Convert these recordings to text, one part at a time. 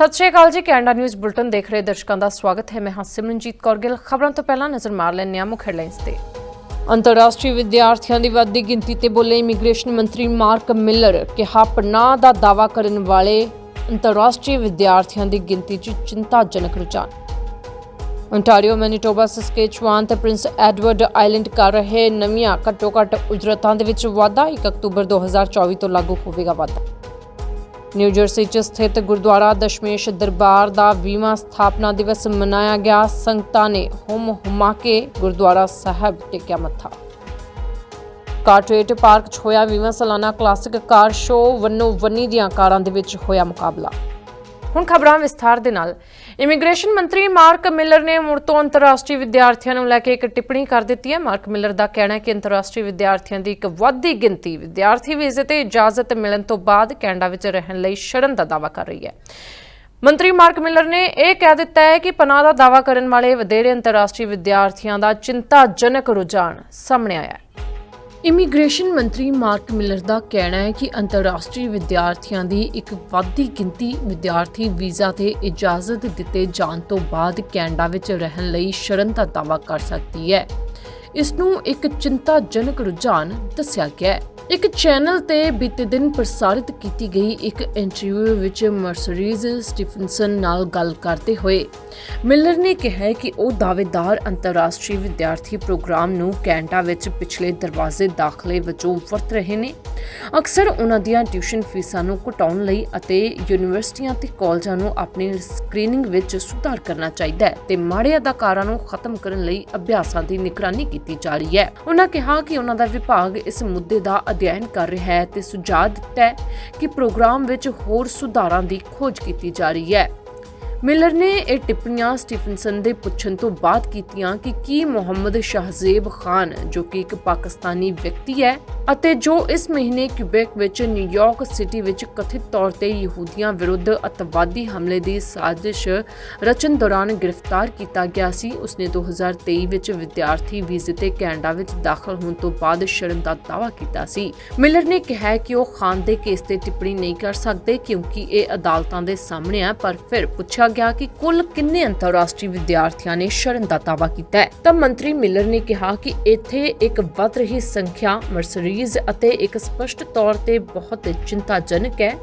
ਸਤਿ ਸ਼੍ਰੀ ਅਕਾਲ ਜੀ, Canada news bulletin ਦੇਖ ਰਹੇ ਦਰਸ਼ਕਾਂ ਦਾ ਸਵਾਗਤ ਹੈ। ਮੈਂ ਹਾਂ ਸਿਮਰਨਜੀਤ ਕੌਰ ਗਿੱਲ। ਖਬਰਾਂ ਤੋਂ ਪਹਿਲਾਂ ਨਜ਼ਰ ਮਾਰ ਲੈਂਦੇ ਹਾਂ ਮੁੱਖ ਹੈਡਲਾਈਨਸ ਤੇ। ਅੰਤਰਰਾਸ਼ਟਰੀ ਵਿਦਿਆਰਥੀਆਂ ਦੀ ਵੱਧਦੀ ਗਿਣਤੀ ਤੇ ਬੋਲੇ ਇਮੀਗ੍ਰੇਸ਼ਨ ਮੰਤਰੀ ਮਾਰਕ ਮਿਲਰ ਕਿਹਾ, ਪਨਾਹ ਦਾ ਦਾਅਵਾ ਕਰਨ ਵਾਲੇ ਅੰਤਰਰਾਸ਼ਟਰੀ ਵਿਦਿਆਰਥੀਆਂ ਦੀ ਗਿਣਤੀ 'ਚ ਚਿੰਤਾਜਨਕ ਰੁਝਾਨ। ਓਨਟਾਰੀਓ ਮੈਨੀਟੋਬਾ, ਸਸਕੇਚੁਆਨ ਤੇ ਪ੍ਰਿੰਸ ਐਡਵਰਡ ਆਈਲੈਂਡ ਕਰ ਰਹੇ ਨਵੀਆਂ ਘੱਟੋ-ਘੱਟ ਉਜਰਤਾਂ ਦੇ ਵਿੱਚ ਵਾਧਾ। 1 ਅਕਤੂਬਰ 2024 ਤੋਂ ਲਾਗੂ ਹੋਵੇਗਾ ਵਾਧਾ। ਨਿਊ ਜਰਸੀ 'ਚ ਸਥਿਤ ਗੁਰਦੁਆਰਾ ਦਸ਼ਮੇਸ਼ ਦਰਬਾਰ ਦਾ 20ਵਾਂ ਸਥਾਪਨਾ ਦਿਵਸ ਮਨਾਇਆ ਗਿਆ। ਸੰਗਤਾਂ ਨੇ ਹੁਮ ਹੁਮਾ ਕੇ ਗੁਰਦੁਆਰਾ ਸਾਹਿਬ ਟੇਕਿਆ ਮੱਥਾ। ਕਾਰਟਰੇਟ ਪਾਰਕ 'ਚ ਹੋਇਆ 20ਵਾਂ ਸਾਲਾਨਾ ਕਲਾਸਿਕ ਕਾਰ ਸ਼ੋਅ ਵੰਨੋ ਵੰਨੀ ਦੀਆਂ ਕਾਰਾਂ ਦੇ ਵਿੱਚ ਹੋਇਆ ਮੁਕਾਬਲਾ। ਹੁਣ ਖਬਰਾਂ ਵਿਸਥਾਰ ਦੇ ਨਾਲ। ਇਮੀਗ੍ਰੇਸ਼ਨ ਮੰਤਰੀ ਮਾਰਕ ਮਿਲਰ ਨੇ ਮੁੜ ਤੋਂ ਅੰਤਰਰਾਸ਼ਟਰੀ ਵਿਦਿਆਰਥੀਆਂ ਨੂੰ ਲੈ ਕੇ ਇੱਕ ਟਿੱਪਣੀ ਕਰ ਦਿੱਤੀ ਹੈ। ਮਾਰਕ ਮਿਲਰ ਦਾ ਕਹਿਣਾ ਹੈ ਕਿ ਅੰਤਰਰਾਸ਼ਟਰੀ ਵਿਦਿਆਰਥੀਆਂ ਦੀ ਇੱਕ ਵੱਧਦੀ ਗਿਣਤੀ ਵਿਦਿਆਰਥੀ ਵੀਜ਼ੇ ਤੇ ਇਜਾਜ਼ਤ ਮਿਲਣ ਤੋਂ ਬਾਅਦ ਕੈਨੇਡਾ ਵਿੱਚ ਰਹਿਣ ਲਈ ਸ਼ਰਨ ਦਾ ਦਾਅਵਾ ਕਰ ਰਹੀ ਹੈ। ਮੰਤਰੀ ਮਾਰਕ ਮਿਲਰ ਨੇ ਇਹ ਕਹਿ ਦਿੱਤਾ ਹੈ ਕਿ ਪਨਾਹ ਦਾ ਦਾਅਵਾ ਕਰਨ ਵਾਲੇ ਵਧੇਰੇ ਅੰਤਰਰਾਸ਼ਟਰੀ ਵਿਦਿਆਰਥੀਆਂ ਦਾ ਚਿੰਤਾਜਨਕ ਰੁਝਾਨ ਸਾਹਮਣੇ ਆਇਆ ਹੈ। ਇਮੀਗ੍ਰੇਸ਼ਨ ਮੰਤਰੀ ਮਾਰਕ ਮਿਲਰ ਦਾ ਕਹਿਣਾ ਹੈ ਕਿ ਅੰਤਰਰਾਸ਼ਟਰੀ ਵਿਦਿਆਰਥੀਆਂ ਦੀ ਇੱਕ ਵੱਧਦੀ ਗਿਣਤੀ ਵਿਦਿਆਰਥੀ ਵੀਜ਼ਾ ਤੇ ਇਜਾਜ਼ਤ ਦਿੱਤੇ ਜਾਣ ਤੋਂ ਬਾਅਦ ਕੈਨੇਡਾ ਵਿੱਚ ਰਹਿਣ ਲਈ ਸ਼ਰਨ ਦਾ ਦਾਅਵਾ ਕਰ ਸਕਦੀ ਹੈ। ਇਸ ਨੂੰ ਇੱਕ ਚਿੰਤਾਜਨਕ ਰੁਝਾਨ ਦੱਸਿਆ ਗਿਆ ਹੈ। ਇੱਕ ਚੈਨਲ ਤੇ ਬੀਤੇ ਦਿਨ ਪ੍ਰਸਾਰਿਤ ਕੀਤੀ ਗਈ ਇੱਕ ਇੰਟਰਵਿਊ ਵਿੱਚ ਮਰਸਰੀਜ਼ ਸਟੀਫਨਸਨ ਨਾਲ ਗੱਲ ਕਰਦੇ ਹੋਏ ਮਿਲਰ ਨੇ ਕਿਹਾ ਕਿ ਉਹ ਦਾਅਵੇਦਾਰ ਅੰਤਰਰਾਸ਼ਟਰੀ ਵਿਦਿਆਰਥੀ ਪ੍ਰੋਗਰਾਮ ਨੂੰ ਕੈਨੇਡਾ ਵਿੱਚ ਪਿਛਲੇ ਦਰਵਾਜ਼ੇ ਦਾਖਲੇ ਵਜੋਂ ਵਰਤ ਰਹੇ ਨੇ। ਅਕਸਰ ਉਹਨਾਂ ਦੀਆਂ ਟਿਊਸ਼ਨ ਫੀਸਾਂ ਨੂੰ ਘਟਾਉਣ ਲਈ ਅਤੇ ਯੂਨੀਵਰਸਿਟੀਆਂ ਤੇ ਕਾਲਜਾਂ ਨੂੰ ਆਪਣੀ ਸਕਰੀਨਿੰਗ ਵਿੱਚ ਸੁਧਾਰ ਕਰਨਾ ਚਾਹੀਦਾ ਹੈ ਤੇ ਮਾੜੇ ਅਦਾਕਾਰਾਂ ਨੂੰ ਖਤਮ ਕਰਨ ਲਈ ਅਭਿਆਸਾਂ ਦੀ ਨਿਗਰਾਨੀ ਕੀਤੀ ਜਾ ਰਹੀ ਹੈ। ਉਹਨਾਂ ਕਿਹਾ ਕਿ ਉਹਨਾਂ ਦਾ ਵਿਭਾਗ ਇਸ ਮੁੱਦੇ ਦਾ ਅਧਿਐਨ ਕਰ ਰਿਹਾ ਹੈ ਤੇ ਸੁਝਾਅ ਦਿੱਤਾ ਹੈ ਕਿ ਪ੍ਰੋਗਰਾਮ ਵਿੱਚ ਹੋਰ ਸੁਧਾਰਾਂ ਦੀ ਖੋਜ ਕੀਤੀ ਜਾ ਰਹੀ ਹੈ। ਮਿਲਰ ਨੇ ਇਹ ਟਿੱਪਣੀਆਂ ਸਟੀਫਨਸਨ ਦੇ ਪੁੱਛਣ ਤੋਂ ਬਾਅਦ ਕੀਤੀਆਂ ਕਿ ਕੀ ਮੁਹੰਮਦ ਸ਼ahzੇਬ ਖਾਨ, ਜੋ ਕਿ ਇੱਕ ਪਾਕਿਸਤਾਨੀ ਵਿਅਕਤੀ ਹੈ ਅਤੇ ਜੋ ਇਸ ਮਹੀਨੇ ਕਿਊਬੈਕ ਵਿੱਚ ਨਿਊਯਾਰਕ ਸਿਟੀ ਵਿੱਚ ਕਥਿਤ ਤੌਰ ਤੇ ਯਹੂਦੀਆਂ ਵਿਰੁੱਧ ਅਤਵਾਦੀ ਹਮਲੇ ਦੀ ਸਾਜ਼ਿਸ਼ ਰਚਨ ਦੌਰਾਨ ਗ੍ਰਿਫਤਾਰ ਕੀਤਾ ਗਿਆ ਸੀ, ਉਸਨੇ 2023 ਵਿੱਚ ਵਿਦਿਆਰਥੀ ਵੀਜ਼ੇ ਤੇ ਕੈਨੇਡਾ ਵਿੱਚ ਦਾਖਲ ਹੋਣ ਤੋਂ ਬਾਅਦ ਸ਼ਰਮ ਦਾ ਦਾਅਵਾ ਕੀਤਾ ਸੀ। ਮਿਲਰ ਨੇ ਕਿਹਾ ਕਿ ਉਹ ਖਾਨ ਦੇ ਕੇਸ ਤੇ ਟਿੱਪਣੀ ਨਹੀਂ ਕਰ ਸਕਦੇ ਕਿਉਂਕਿ ਇਹ ਅਦਾਲਤਾਂ ਦੇ ਸਾਹਮਣੇ ਹੈ, ਪਰ ਫਿਰ ਪੁੱਛਿਆ ਗਿਆ ਕਿ ਕੁੱਲ ਕਿੰਨੇ ਅੰਤਰਰਾਸ਼ਟਰੀ ਵਿਦਿਆਰਥੀਆਂ ਨੇ ਸ਼ਰਨ ਦਾ ਦਾਅਵਾ ਕੀਤਾ ਹੈ? ਤਾਂ ਮੰਤਰੀ ਮਿਲਰ ਨੇ ਕਿਹਾ ਕਿ ਇੱਥੇ ਇੱਕ ਵੱਧ ਰਹੀ ਸੰਖਿਆ, ਮਰਸਰੀਜ਼ ਅਤੇ ਇੱਕ ਸਪਸ਼ਟ ਤੌਰ ਤੇ ਬਹੁਤ ਚਿੰਤਾਜਨਕ ਹੈ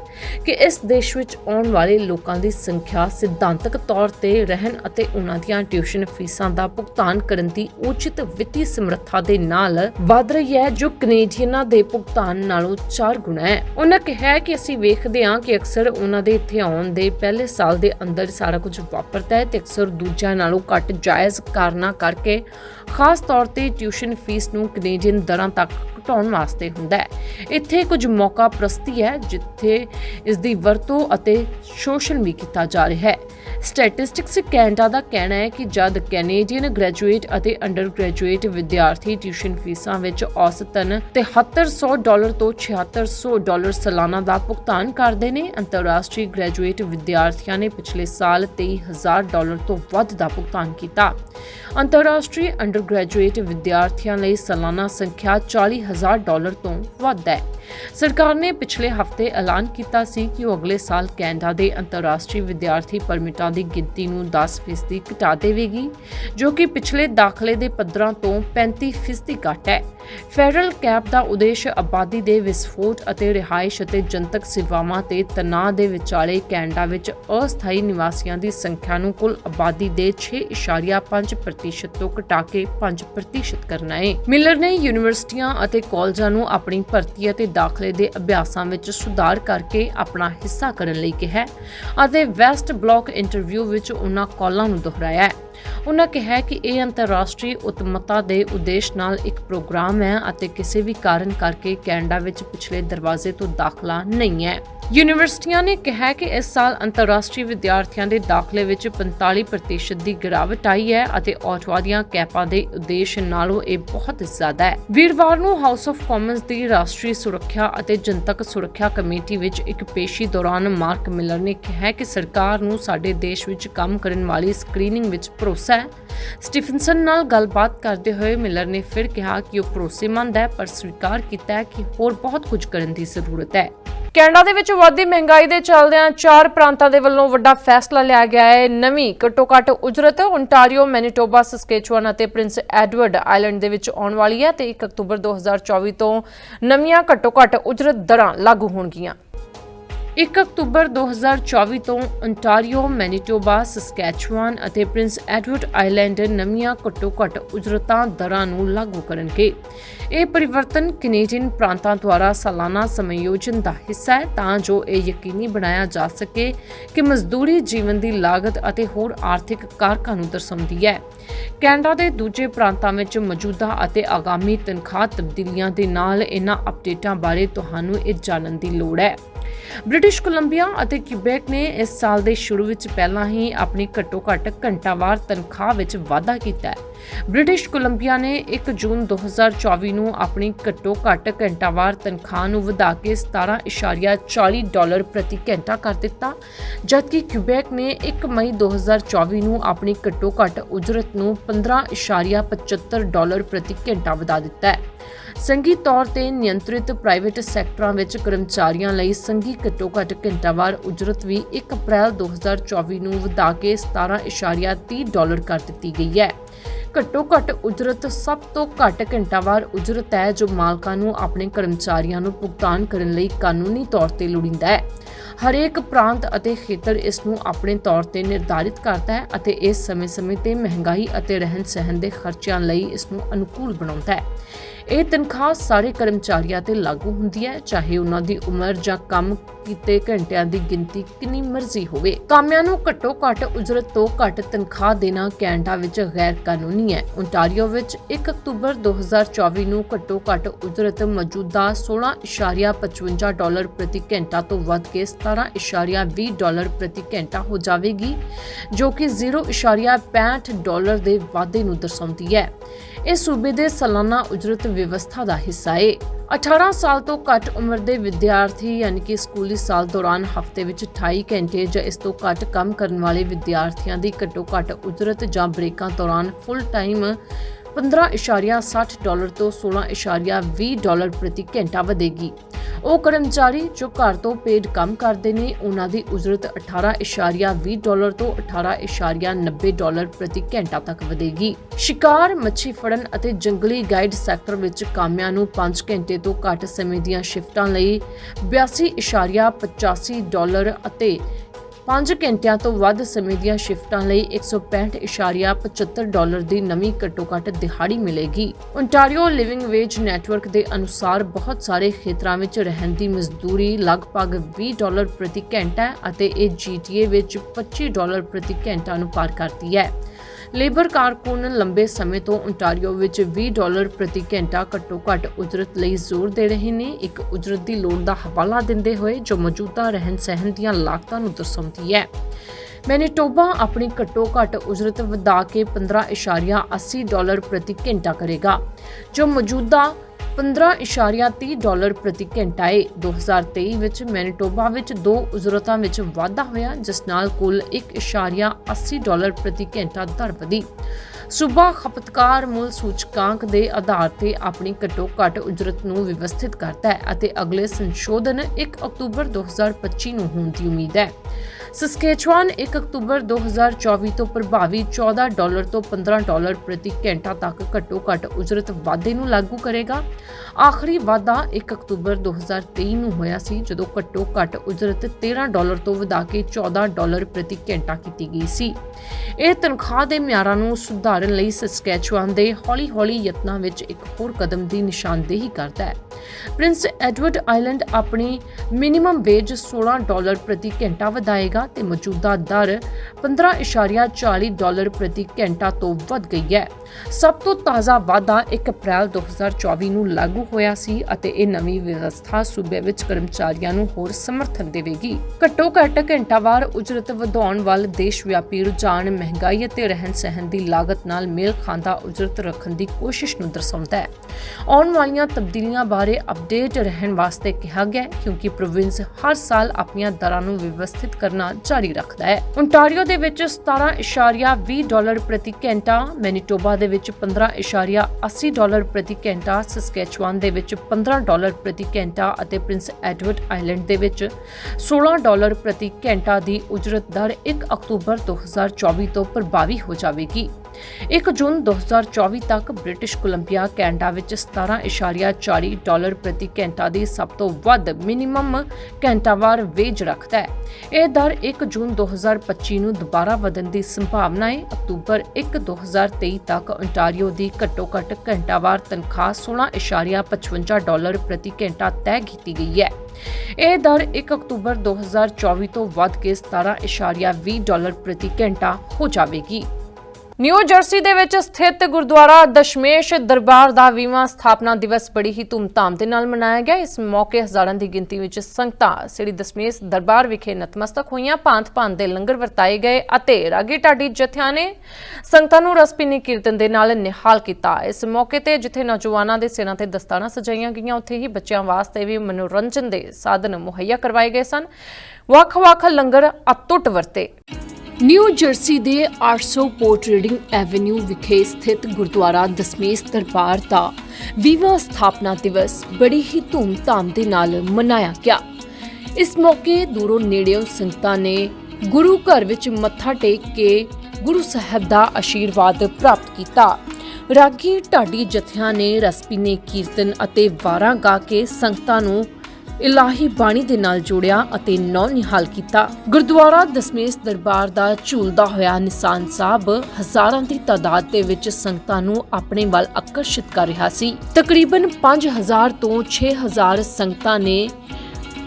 ਕਿ ਇਸ ਦੇਸ਼ ਵਿੱਚ ਆਉਣ ਵਾਲੇ ਲੋਕਾਂ ਦੀ ਸੰਖਿਆ ਸਿਧਾਂਤਕ ਤੌਰ ਤੇ ਰਹਿਣ ਅਤੇ ਉਹਨਾਂ ਦੀਆਂ ਟਿਊਸ਼ਨ ਫੀਸਾਂ ਦਾ ਭੁਗਤਾਨ ਕਰਨ ਦੀ ਉਚਿਤ ਵਿੱਤੀ ਸਮਰੱਥਾ ਦੇ ਨਾਲ ਵਧ ਰਹੀ ਹੈ, ਜੋ ਕੈਨੇਡੀਅਨਾਂ ਦੇ ਭੁਗਤਾਨ ਨਾਲੋਂ 4 ਗੁਣਾ ਹੈ। ਉਹਨਾਂ ਕਿਹਾ ਕਿ ਅਸੀਂ ਵੇਖਦੇ ਹਾਂ ਕਿ ਅਕਸਰ ਉਹਨਾਂ ਦੇ ਇੱਥੇ ਆਉਣ ਦੇ ਪਹਿਲੇ ਸਾਲ ਦੇ ਅੰਦਰ ਸਾਰਾ ਕੁਝ ਵਾਪਰਦਾ ਹੈ ਤੇ ਅਕਸਰ ਦੂਜਿਆਂ ਨਾਲੋਂ ਘੱਟ ਜਾਇਜ਼ ਕਾਰਨਾਂ ਕਰਕੇ ਖਾਸ ਤੌਰ ਤੇ ਟਿਊਸ਼ਨ ਫੀਸ ਨੂੰ ਕੈਨੇਡੀਅਨ ਦਰਾਂ ਤੱਕ ਘਟਾਉਣ ਵਾਸਤੇ ਹੁੰਦਾ ਹੈ। ਇੱਥੇ ਕੁਝ ਮੌਕਾ ਪ੍ਰਸਤੀ ਹੈ, ਜਿੱਥੇ ਇਸ ਦੀ ਵਰਤੋਂ ਅਤੇ ਸ਼ੋਸ਼ਣ ਵੀ ਕੀਤਾ ਜਾ ਰਿਹਾ ਹੈ। ਸਟੈਟਿਸਟਿਕਸ ਕੈਨੇਡਾ ਦਾ ਕਹਿਣਾ ਹੈ ਕਿ ਜਦ ਕੈਨੇਡੀਅਨ ਗ੍ਰੈਜੂਏਟ ਅਤੇ ਅੰਡਰ ਗ੍ਰੈਜੂਏਟ ਵਿਦਿਆਰਥੀ ਟਿਊਸ਼ਨ ਫੀਸਾਂ ਵਿੱਚ ਔਸਤਨ 7300 ਡਾਲਰ ਤੋਂ 7600 ਡਾਲਰ ਸਾਲਾਨਾ ਦਾ ਭੁਗਤਾਨ ਕਰਦੇ ਨੇ, ਅੰਤਰਰਾਸ਼ਟਰੀ ਗ੍ਰੈਜੂਏਟ ਵਿਦਿਆਰਥੀਆਂ ਨੇ ਪਿਛਲੇ ਸਾਲ 23000 ਡਾਲਰ ਤੋਂ ਵੱਧ ਦਾ ਭੁਗਤਾਨ ਕੀਤਾ। ਅੰਤਰਰਾਸ਼ਟਰੀ ਅੰਡਰ ਗ੍ਰੈਜੂਏਟ ਵਿਦਿਆਰਥੀਆਂ ਲਈ ਸਾਲਾਨਾ ਸੰਖਿਆ 40000 ਡਾਲਰ ਤੋਂ ਵੱਧ ਹੈ। ਸਰਕਾਰ ਨੇ ਪਿਛਲੇ ਹਫ਼ਤੇ ਐਲਾਨ ਕੀਤਾ ਸੀ ਕਿ ਉਹ ਅਗਲੇ ਸਾਲ ਕੈਨੇਡਾ ਦੇ ਅੰਤਰਰਾਸ਼ਟਰੀ ਵਿਦਿਆਰਥੀ ਪਰਮਿਟਾਂ ਦੀ ਗਿਣਤੀ ਨੂੰ 10% ਘਟਾ ਦੇਵੇਗੀ, ਜੋ ਕਿ ਪਿਛਲੇ ਦਾਖਲੇ ਦੇ ਪੱਧਰਾਂ ਤੋਂ 35% ਘੱਟ ਹੈ। ਫੈਡਰਲ ਕੈਪ ਦਾ ਉਦੇਸ਼ ਆਬਾਦੀ ਦੇ ਵਿਸਫੋਟ ਅਤੇ ਰਿਹਾਇਸ਼ ਅਤੇ ਜਨਤਕ ਸੇਵਾਵਾਂ ਤੇ ਤਣਾਅ ਦੇ ਵਿਚਾਲੇ ਕੈਨੇਡਾ ਵਿੱਚ ਅਸਥਾਈ ਨਿਵਾਸੀਆਂ ਦੀ ਸੰਖਿਆ ਨੂੰ ਕੁੱਲ ਆਬਾਦੀ ਦੇ 6.5% ਤੋਂ ਘਟਾ ਕੇ 5% ਕਰਨਾ ਹੈ। ਮਿਲਰ ਨੇ ਯੂਨੀਵਰਸਿਟੀਆਂ ਅਤੇ ਕਾਲਜਾਂ ਨੂੰ ਆਪਣੀ ਭਰਤੀ ਅਤੇ ਦਾਖਲੇ ਦੇ ਅਭਿਆਸਾਂ ਵਿੱਚ ਸੁਧਾਰ ਕਰਕੇ ਆਪਣਾ ਹਿੱਸਾ ਕਰਨ ਲਈ ਕਿਹਾ ਅਤੇ ਵੈਸਟ ਬਲਾਕ ਇੰਟਰਵਿਊ ਵਿੱਚ ਉਹਨਾਂ ਕਾਲਾਂ ਨੂੰ ਦੁਹਰਾਇਆ ਹੈ। ਉਹਨਾਂ ਕਿਹਾ ਕਿ ਇਹ ਅੰਤਰਰਾਸ਼ਟਰੀ ਉਤਮਤਾ ਦੇ ਉਦੇਸ਼ ਨਾਲ ਇੱਕ ਪ੍ਰੋਗਰਾਮ ਹੈ ਅਤੇ ਕਿਸੇ ਵੀ ਕਾਰਨ ਕਰਕੇ ਕੈਨੇਡਾ ਵਿੱਚ ਪਿਛਲੇ ਦਰਵਾਜ਼ੇ ਤੋਂ ਦਾਖਲਾ ਨਹੀਂ ਹੈ। ਯੂਨੀਵਰਸਿਟੀਆਂ ਨੇ ਕਿਹਾ ਕਿ ਇਸ ਸਾਲ ਅੰਤਰਰਾਸ਼ਟਰੀ ਵਿਦਿਆਰਥੀਆਂ ਦੇ ਦਾਖਲੇ ਵਿੱਚ 45% ਦੀ ਗਿਰਾਵਟ ਆਈ ਹੈ ਅਤੇ ਆਟਵਾ ਦੀਆਂ ਕੈਪਾਂ ਦੇ ਉਦੇਸ਼ ਨਾਲੋਂ ਇਹ ਬਹੁਤ ਜ਼ਿਆਦਾ ਹੈ। ਵੀਰਵਾਰ ਨੂੰ ਹਾਊਸ ਆਫ ਕਾਮਨਸ ਦੀ ਰਾਸ਼ਟਰੀ ਸੁਰੱਖਿਆ ਅਤੇ ਜਨਤਕ ਸੁਰੱਖਿਆ ਕਮੇਟੀ ਵਿੱਚ ਇੱਕ ਪੇਸ਼ੀ ਦੌਰਾਨ ਮਾਰਕ ਮਿਲਰ ਨੇ ਕਿਹਾ ਕਿ ਸਰਕਾਰ ਨੂੰ ਸਾਡੇ ਦੇਸ਼ ਵਿੱਚ ਕੰਮ ਕਰਨ ਵਾਲੀ ਸਕਰੀਨਿੰਗ ਵਿੱਚ ਭਰੋਸਾ ਹੈ। ਸਟੀਫਨਸਨ ਨਾਲ ਗੱਲਬਾਤ ਕਰਦੇ ਹੋਏ ਮਿਲਰ ਨੇ ਫਿਰ ਕਿਹਾ ਕਿ ਉਹ ਭਰੋਸੇਮੰਦ ਹੈ, ਪਰ ਸਵੀਕਾਰ ਕੀਤਾ ਹੈ ਕਿ ਹੋਰ ਬਹੁਤ ਕੁਝ ਕਰਨ ਦੀ ਜ਼ਰੂਰਤ ਹੈ। ਕੈਨੇਡਾ ਦੇ ਵਿੱਚ ਵੱਧਦੀ ਮਹਿੰਗਾਈ ਦੇ ਚੱਲਦਿਆਂ ਚਾਰ ਪ੍ਰਾਂਤਾਂ ਦੇ ਵੱਲੋਂ ਵੱਡਾ ਫੈਸਲਾ ਲਿਆ ਗਿਆ ਹੈ। ਨਵੀਂ ਘੱਟੋ-ਘੱਟ ਉਜਰਤ ਓਨਟਾਰੀਓ ਮੈਨੀਟੋਬਾ ਸਸਕੇਚੁਅਨ ਅਤੇ ਪ੍ਰਿੰਸ ਐਡਵਰਡ ਆਈਲੈਂਡ ਦੇ ਵਿੱਚ ਆਉਣ ਵਾਲੀ ਹੈ ਤੇ 1 ਅਕਤੂਬਰ 2024 ਤੋਂ ਨਵੀਆਂ ਘੱਟੋ-ਘੱਟ ਉਜਰਤ ਦਰਾਂ ਲਾਗੂ ਹੋਣਗੀਆਂ। 1 ਅਕਤੂਬਰ 2024 ਤੋਂ ਅੰਟਾਰੀਓ ਮੈਨੀਟੋਬਾ, ਸਸਕੈਚੁਆਨ ਅਤੇ ਪ੍ਰਿੰਸ ਐਡਵਰਡ ਆਈਲੈਂਡ ਨਵੀਆਂ ਘੱਟੋ-ਘੱਟ ਉਜਰਤਾਂ ਦਰਾਂ ਨੂੰ ਲਾਗੂ ਕਰਨਗੇ। ਇਹ ਪਰਿਵਰਤਨ ਕੈਨੇਡੀਅਨ ਪ੍ਰਾਂਤਾਂ ਦੁਆਰਾ ਸਾਲਾਨਾ ਸਮਾਯੋਜਨ ਦਾ ਹਿੱਸਾ ਹੈ, ਤਾਂ ਜੋ ਇਹ ਯਕੀਨੀ ਬਣਾਇਆ ਜਾ ਸਕੇ ਕਿ ਮਜ਼ਦੂਰੀ ਜੀਵਨ ਦੀ ਲਾਗਤ ਅਤੇ ਹੋਰ ਆਰਥਿਕ ਕਾਰਕਾਂ ਨੂੰ ਦਰਸਾਉਂਦੀ ਹੈ। ਕੈਨੇਡਾ ਦੇ ਦੂਜੇ ਪ੍ਰਾਂਤਾਂ ਵਿੱਚ ਮੌਜੂਦਾ ਅਤੇ ਆਗਾਮੀ ਤਨਖਾਹ ਤਬਦੀਲੀਆਂ ਦੇ ਨਾਲ ਇਹਨਾਂ ਅਪਡੇਟਾਂ ਬਾਰੇ ਤੁਹਾਨੂੰ ਇਹ ਜਾਣਨ ਦੀ ਲੋੜ ਹੈ। ਬ੍ਰਿਟਿਸ਼ ਕੋਲੰਬੀਆ ਅਤੇ ਕਿਊਬੈਕ ਨੇ ਇਸ ਸਾਲ ਦੇ ਸ਼ੁਰੂ ਵਿੱਚ ਪਹਿਲਾਂ ਹੀ ਆਪਣੀ ਘੱਟੋ-ਘੱਟ ਘੰਟਾਵਾਰ ਤਨਖਾਹ ਵਿੱਚ ਵਾਧਾ ਕੀਤਾ ਹੈ। ਬ੍ਰਿਟਿਸ਼ ਕੋਲੰਬੀਆ ਨੇ 1 ਜੂਨ 2024 ਨੂੰ ਆਪਣੀ ਘੱਟੋ-ਘੱਟ ਘੰਟਾਵਾਰ ਤਨਖਾਹ ਨੂੰ ਵਧਾ ਕੇ 17.40 ਡਾਲਰ ਪ੍ਰਤੀ ਘੰਟਾ ਕਰ ਦਿੱਤਾ, ਜਦਕਿ ਕਿਊਬੈਕ ਨੇ 1 ਮਈ 2024 ਨੂੰ ਆਪਣੀ ਘੱਟੋ-ਘੱਟ ਉਜਰਤ ਨੂੰ 15.75 ਡਾਲਰ ਪ੍ਰਤੀ ਘੰਟਾ ਵਧਾ ਦਿੱਤਾ ਹੈ। ਸੰਘੀ ਤੌਰ ਤੇ ਨਿਯੰਤਰਿਤ ਪ੍ਰਾਈਵੇਟ ਸੈਕਟਰਾਂ ਵਿੱਚ ਕਰਮਚਾਰੀਆਂ ਲਈ ਸੰਘੀ ਘੱਟੋ-ਘੱਟ ਘੰਟਾਵਾਰ ਉਜਰਤ ਵੀ 1 ਅਪ੍ਰੈਲ 2024 ਨੂੰ ਵਧਾ ਕੇ 17.30 ਡਾਲਰ ਕਰ ਦਿੱਤੀ ਗਈ ਹੈ। ਘੱਟੋ-ਘੱਟ ਉਜਰਤ ਸਭ ਤੋਂ ਘੱਟ ਘੰਟਾਵਾਰ ਉਜਰਤ ਹੈ ਜੋ ਮਾਲਕਾਂ ਨੂੰ ਆਪਣੇ ਕਰਮਚਾਰੀਆਂ ਨੂੰ ਭੁਗਤਾਨ ਕਰਨ ਲਈ ਕਾਨੂੰਨੀ ਤੌਰ ਤੇ ਲੋੜੀਂਦਾ ਹੈ। ਹਰੇਕ ਪ੍ਰਾਂਤ ਅਤੇ ਖੇਤਰ ਇਸ ਨੂੰ ਆਪਣੇ ਤੌਰ ਤੇ ਨਿਰਧਾਰਿਤ ਕਰਦਾ ਹੈ ਅਤੇ ਇਹ ਸਮੇਂ-ਸਮੇਂ ਤੇ ਮਹਿੰਗਾਈ ਅਤੇ ਰਹਿਣ-ਸਹਿਣ ਦੇ ਖਰਚਿਆਂ ਲਈ ਇਸ ਨੂੰ ਅਨੁਕੂਲ ਬਣਾਉਂਦਾ ਹੈ। ਇਹ ਤਨਖਾਹ ਸਾਰੇ ਕਰਮਚਾਰੀਆਂ ਤੇ ਲਾਗੂ ਹੁੰਦੀ ਹੈ, ਚਾਹੇ ਉਹਨਾਂ ਦੀ ਉਮਰ ਜਾਂ ਕੰਮ ਕੀਤੇ ਘੰਟਿਆਂ ਦੀ ਗਿਣਤੀ ਕਿੰਨੀ ਮਰਜ਼ੀ ਹੋਵੇ। ਕਾਮਿਆਂ ਨੂੰ ਘੱਟੋ ਘੱਟ ਉਜਰਤ ਤੋਂ ਘੱਟ ਤਨਖਾਹ ਦੇਣਾ ਕੈਨੇਡਾ ਵਿੱਚ ਗੈਰ ਕਾਨੂੰਨੀ ਹੈ। ਓਨਟਾਰੀਓ ਵਿੱਚ 1 ਅਕਤੂਬਰ 2024 ਨੂੰ ਘੱਟੋ ਘੱਟ ਉਜਰਤ ਮੌਜੂਦਾ 16.55 ਡਾਲਰ ਪ੍ਰਤੀ ਘੰਟਾ ਤੋਂ ਵੱਧ ਕੇ 17.20 ਡਾਲਰ ਪ੍ਰਤੀ ਘੰਟਾ ਹੋ ਜਾਵੇਗੀ, ਜੋ ਕਿ 0.65 ਡਾਲਰ ਦੇ ਵਾਧੇ ਨੂੰ ਦਰਸਾਉਂਦੀ ਹੈ। ਇਹ ਸੂਬੇ ਦੇ ਸਾਲਾਨਾ ਉਜਰਤ ਵਿਵਸਥਾ ਦਾ ਹਿੱਸਾ ਹੈ 18 ਸਾਲ ਤੋਂ ਘੱਟ ਉਮਰ ਦੇ ਵਿਦਿਆਰਥੀ ਯਾਨੀ ਕਿ ਸਕੂਲੀ ਸਾਲ ਦੌਰਾਨ ਹਫ਼ਤੇ ਵਿੱਚ 28 ਘੰਟੇ ਜਾਂ ਇਸ ਤੋਂ ਘੱਟ ਕੰਮ ਕਰਨ ਵਾਲੇ ਵਿਦਿਆਰਥੀਆਂ ਦੀ ਘੱਟੋ ਘੱਟ ਉਜਰਤ ਜਾਂ ਬ੍ਰੇਕਾਂ ਦੌਰਾਨ ਫੁੱਲ ਟਾਈਮ 15.60 ਡਾਲਰ ਤੋਂ 16.20 ਡਾਲਰ ਪ੍ਰਤੀ ਘੰਟਾ ਵਧੇਗੀ। ਉਹ ਕਰਮਚਾਰੀ ਜੋ ਘਰ ਤੋਂ ਪੇਡ ਕੰਮ ਕਰਦੇ ਨੇ, ਉਹਨਾਂ ਦੀ ਉਜਰਤ 18.20 ਡਾਲਰ ਤੋਂ 18.90 ਡਾਲਰ ਪ੍ਰਤੀ ਘੰਟਾ ਤੱਕ ਵਧੇਗੀ। ਸ਼ਿਕਾਰ, ਮੱਛੀ ਫੜਨ ਅਤੇ ਜੰਗਲੀ ਗਾਈਡ ਸੈਕਟਰ ਵਿੱਚ ਕਾਮਿਆਂ ਨੂੰ 5 ਘੰਟੇ ਤੋਂ ਘੱਟ ਸਮੇਂ ਦੀਆਂ ਸ਼ਿਫਟਾਂ ਲਈ 82.85 ਡਾਲਰ ਅਤੇ 5 ਘੰਟਿਆਂ ਤੋਂ ਵੱਧ ਸਮੇਂ ਦੀਆਂ ਸ਼ਿਫਟਾਂ ਲਈ 165.75 ਡਾਲਰ ਦੀ ਨਵੀਂ ਘੱਟੋ-ਘੱਟ ਦਿਹਾੜੀ ਮਿਲੇਗੀ। ਓਨਟਾਰੀਓ ਲਿਵਿੰਗ ਵੇਜ ਨੈਟਵਰਕ ਦੇ ਅਨੁਸਾਰ ਬਹੁਤ ਸਾਰੇ ਖੇਤਰਾਂ ਵਿੱਚ ਰਹਿਣ ਦੀ ਮਜ਼ਦੂਰੀ ਲਗਭਗ 20 ਡਾਲਰ ਪ੍ਰਤੀ ਘੰਟਾ ਅਤੇ ਇਹ GTA ਵਿੱਚ 25 ਡਾਲਰ ਪ੍ਰਤੀ ਘੰਟਾ ਨੂੰ ਪਾਰ ਕਰਦੀ ਹੈ। ਲੇਬਰ ਕਾਰਕੁਨ ਲੰਬੇ ਸਮੇਂ ਤੋਂ ਓਨਟਾਰੀਓ ਵਿੱਚ 20 ਡਾਲਰ ਪ੍ਰਤੀ ਘੰਟਾ ਘੱਟੋ-ਘੱਟ ਉਜਰਤ ਲਈ ਜ਼ੋਰ ਦੇ ਰਹੇ ਨੇ। ਇੱਕ ਉਜਰਤ ਦੀ ਲੋੜ ਦਾ ਹਵਾਲਾ ਦਿੰਦੇ ਹੋਏ ਜੋ ਮੌਜੂਦਾ ਰਹਿਣ-ਸਹਿਣ ਦੀਆਂ ਲਾਗਤਾਂ ਨੂੰ ਦਰਸਾਉਂਦੀ ਹੈ। ਮੈਨੀਟੋਬਾ ਆਪਣੀ ਘੱਟੋ-ਘੱਟ ਉਜਰਤ ਵਧਾ ਕੇ 15.80 ਡਾਲਰ ਪ੍ਰਤੀ ਘੰਟਾ ਕਰੇਗਾ। ਜੋ ਮੌਜੂਦਾ 15.30 ਡਾਲਰ ਪ੍ਰਤੀ ਘੰਟਾ ਹੈ 2023 ਵਿੱਚ ਮੈਨੀਟੋਬਾ ਵਿੱਚ ਦੋ ਉਜਰਤਾਂ ਵਿੱਚ ਵਾਧਾ ਹੋਇਆ, ਜਿਸ ਨਾਲ ਕੁੱਲ 1.80 ਡਾਲਰ ਪ੍ਰਤੀ ਘੰਟਾ ਦਰ ਵਧੀ। ਸੂਬਾ ਖਪਤਕਾਰ ਮੁੱਲ ਸੂਚਕਾਂਕ ਦੇ ਆਧਾਰ ਤੇ ਆਪਣੀ ਘੱਟੋ-ਘੱਟ ਉਜਰਤ ਨੂੰ ਵਿਵਸਥਿਤ ਕਰਦਾ ਹੈ ਅਤੇ ਅਗਲੇ ਸੰਸ਼ੋਧਨ 1 ਅਕਤੂਬਰ 2025 ਨੂੰ ਹੋਣ ਦੀ ਉਮੀਦ ਹੈ। ਸਸਕੇਚੁਆਨ 1 ਅਕਤੂਬਰ 2024 ਤੋਂ ਪ੍ਰਭਾਵੀ 14 ਡਾਲਰ ਤੋਂ 15 ਡਾਲਰ ਪ੍ਰਤੀ ਘੰਟਾ ਤੱਕ ਘੱਟੋ-ਘੱਟ ਉਜਰਤ ਵਾਧੇ ਨੂੰ ਲਾਗੂ ਕਰੇਗਾ। ਆਖਰੀ ਵਾਧਾ 1 ਅਕਤੂਬਰ 2023 ਨੂੰ ਹੋਇਆ ਸੀ, ਜਦੋਂ ਘੱਟੋ-ਘੱਟ ਉਜਰਤ 13 ਡਾਲਰ ਤੋਂ ਵਧਾ ਕੇ 14 ਡਾਲਰ ਪ੍ਰਤੀ ਘੰਟਾ ਕੀਤੀ ਗਈ ਸੀ। ਇਹ ਤਨਖਾਹ ਦੇ ਮਿਆਰਾਂ ਨੂੰ ਸੁਧਾਰਨ ਲਈ ਸਸਕੈਚੁਆਨ ਦੇ ਹੌਲੀ-ਹੌਲੀ ਯਤਨਾਂ ਵਿੱਚ ਇੱਕ ਹੋਰ ਕਦਮ ਦੀ ਨਿਸ਼ਾਨਦੇਹੀ ਕਰਦਾ ਹੈ। ਪ੍ਰਿੰਸ ਐਡਵਰਡ ਆਈਲੈਂਡ ਆਪਣੀ ਮਿਨੀਮਮ ਵੇਜ 16 ਡਾਲਰ ਪ੍ਰਤੀ ਘੰਟਾ ਵਧਾਏਗਾ ਤੇ ਮੌਜੂਦਾ ਦਰ 15.40 ਡਾਲਰ ਪ੍ਰਤੀ ਘੰਟਾ ਤੋਂ ਵੱਧ ਗਈ ਹੈ। ਸਭ ਤੋਂ ਤਾਜ਼ਾ ਵਾਧਾ 1 ਅਪ੍ਰੈਲ 2024 ਨੂੰ ਲਾਗੂ ਹੋਇਆ ਸੀ ਅਤੇ ਇਹ ਨਵੀਂ ਵਿਵਸਥਾ ਸੂਬੇ ਵਿੱਚ ਕਰਮਚਾਰੀਆਂ ਨੂੰ ਹੋਰ ਸਮਰਥਨ ਦੇਵੇਗੀ। ਘੱਟੋ ਘੱਟ ਘੰਟਾਵਾਰ ਉਜਰਤ ਵਧਾਉਣ ਵੱਲ ਦੇਸ਼ ਵਿਆਪੀ ਰੁਝਾਨ, ਮਹਿੰਗਾਈ ਅਤੇ ਰਹਿਣ ਸਹਿਣ ਦੀ ਲਾਗਤ ਨਾਲ ਮੇਲ ਖਾਂਦਾ ਉਜਰਤ ਰੱਖਣ ਦੀ ਕੋਸ਼ਿਸ਼ ਨੂੰ ਦਰਸਾਉਂਦਾ ਹੈ। ਆਉਣ ਵਾਲੀਆਂ ਤਬਦੀਲੀਆਂ ਬਾਰੇ ਅਪਡੇਟ ਰਹਿਣ ਵਾਸਤੇ ਕਿਹਾ ਗਿਆ ਹੈ, ਕਿਉਂਕਿ ਪ੍ਰੋਵਿੰਸ ਹਰ ਸਾਲ ਆਪਣੀਆਂ ਦਰਾਂ ਨੂੰ ਵਿਵਸਥਿਤ ਕਰਨਾ ਜਾਰੀ ਰੱਖਦਾ ਹੈ। ਓਨਟਾਰੀਓ ਦੇ ਵਿੱਚ 17.20 ਡਾਲਰ ਪ੍ਰਤੀ ਘੰਟਾ, ਮੈਨੀਟੋਬਾ ਦੇ ਵਿੱਚ 15.80 ਡਾਲਰ ਪ੍ਰਤੀ ਘੰਟਾ, ਸਸਕੈਚੁਆਨ ਦੇ ਵਿੱਚ 15 ਡਾਲਰ ਪ੍ਰਤੀ ਘੰਟਾ ਅਤੇ ਪ੍ਰਿੰਸ ਐਡਵਰਡ ਆਈਲੈਂਡ ਦੇ ਵਿੱਚ 16 ਡਾਲਰ ਪ੍ਰਤੀ ਘੰਟਾ ਦੀ ਉਜਰਤ ਦਰ 1 ਅਕਤੂਬਰ 2024 ਤੋਂ ਪ੍ਰਭਾਵੀ ਹੋ ਜਾਵੇਗੀ। 1 ਜੂਨ 2024 ਤੱਕ ਬ੍ਰਿਟਿਸ਼ ਕੋਲੰਬੀਆ, ਕੈਨੇਡਾ ਵਿੱਚ 17.40 ਡਾਲਰ ਪ੍ਰਤੀ ਘੰਟਾ ਦੀ ਸਭ ਤੋਂ ਵੱਧ ਮਿਨੀਮਮ ਘੰਟਾਵਾਰ ਵੇਜ ਰੱਖਦਾ ਹੈ। ਇਹ ਦਰ 1 ਜੂਨ 2025 ਨੂੰ ਦੁਬਾਰਾ ਵਧਣ ਦੀ ਸੰਭਾਵਨਾ ਹੈ। ਅਕਤੂਬਰ 1 2023 ਤੱਕ ਓਨਟਾਰੀਓ ਦੀ ਘੱਟੋ-ਘੱਟ ਘੰਟਾਵਾਰ ਤਨਖਾਹ 16.55 ਡਾਲਰ ਪ੍ਰਤੀ ਘੰਟਾ ਤੈਅ ਕੀਤੀ ਗਈ ਹੈ। ਇਹ ਦਰ 1 ਅਕਤੂਬਰ 2024 ਤੋਂ ਵੱਧ ਕੇ 17.20 ਡਾਲਰ ਪ੍ਰਤੀ ਘੰਟਾ ਹੋ ਜਾਵੇਗੀ। ਨਿਊ ਜਰਸੀ ਦੇ ਵਿੱਚ ਸਥਿਤ ਗੁਰਦੁਆਰਾ ਦਸ਼ਮੇਸ਼ ਦਰਬਾਰ ਦਾ 20ਵਾਂ ਸਥਾਪਨਾ ਦਿਵਸ ਬੜੀ ਹੀ ਧੂਮਧਾਮ ਦੇ ਨਾਲ ਮਨਾਇਆ ਗਿਆ। ਇਸ ਮੌਕੇ ਹਜ਼ਾਰਾਂ ਦੀ ਗਿਣਤੀ ਵਿੱਚ ਸੰਗਤਾਂ ਸ੍ਰੀ ਦਸ਼ਮੇਸ਼ ਦਰਬਾਰ ਵਿਖੇ ਨਤਮਸਤਕ ਹੋਈਆਂ। ਭਾਂਤ-ਭਾਂਤ ਦੇ ਲੰਗਰ ਵਰਤਾਏ ਗਏ ਅਤੇ ਰਾਗੀ ਢਾਡੀ ਜਥਿਆਂ ਨੇ ਸੰਗਤਾਂ ਨੂੰ ਰਸਪੀਨੀ ਕੀਰਤਨ ਦੇ ਨਾਲ ਨਿਹਾਲ ਕੀਤਾ। ਇਸ ਮੌਕੇ ਤੇ ਜਿੱਥੇ ਨੌਜਵਾਨਾਂ ਦੇ ਸਿਰਾਂ ਤੇ ਦਸਤਾਰਾਂ ਸਜਾਈਆਂ ਗਈਆਂ, ਉੱਥੇ ਹੀ ਬੱਚਿਆਂ ਵਾਸਤੇ ਵੀ ਮਨੋਰੰਜਨ ਦੇ ਸਾਧਨ ਮੁਹੱਈਆ ਕਰਵਾਏ ਗਏ ਸਨ। ਵੱਖ-ਵੱਖ ਲੰਗਰ ਅਤੁੱਟ ਵਰਤੇ। ਨਿਊ ਜਰਸੀ ਦੇ 800 ਪੋਰਟ ਰੀਡਿੰਗ ਐਵੇਨਿਊ ਵਿਖੇ ਸਥਿਤ ਗੁਰਦੁਆਰਾ ਦਸਮੇਸ਼ ਦਰਬਾਰ ਦਾ 20ਵਾਂ ਸਥਾਪਨਾ ਦਿਵਸ ਬੜੀ ਹੀ ਧੂਮ-ਧਾਮ ਦੇ ਨਾਲ ਮਨਾਇਆ ਗਿਆ। ਇਸ ਮੌਕੇ ਦੂਰੋਂ ਨੇੜਿਓਂ ਸੰਗਤਾਂ ਨੇ ਗੁਰੂ ਘਰ ਵਿੱਚ ਮੱਥਾ ਟੇਕ ਕੇ ਗੁਰੂ ਸਾਹਿਬ ਦਾ ਆਸ਼ੀਰਵਾਦ ਪ੍ਰਾਪਤ ਕੀਤਾ। ਰਾਗੀ ਢਾਡੀ ਜਥਿਆਂ ਨੇ ਰਸਪੀ ਨੇ ਕੀਰਤਨ ਅਤੇ ਵਾਰਾਂ ਗਾ ਕੇ ਸੰਗਤਾਂ ਨੂੰ ਇਲਾਹੀ ਬਾਣੀ ਦੇ ਨਾਲ ਜੋੜਿਆ ਅਤੇ ਨੌ ਨਿਹਾਲ ਕੀਤਾ। ਗੁਰਦੁਆਰਾ ਦਸਮੇਸ਼ ਦਰਬਾਰ ਦਾ ਝੂਲਦਾ ਹੋਇਆ ਨਿਸ਼ਾਨ ਸਾਹਿਬ ਹਜ਼ਾਰਾਂ ਦੀ ਤਾਦਾਦ ਦੇ ਵਿੱਚ ਸੰਗਤਾਂ ਨੂੰ ਆਪਣੇ ਵੱਲ ਆਕਰਸ਼ਿਤ ਕਰ ਰਿਹਾ ਸੀ। ਤਕਰੀਬਨ 5000 ਤੋਂ 6000 ਸੰਗਤਾਂ ਨੇ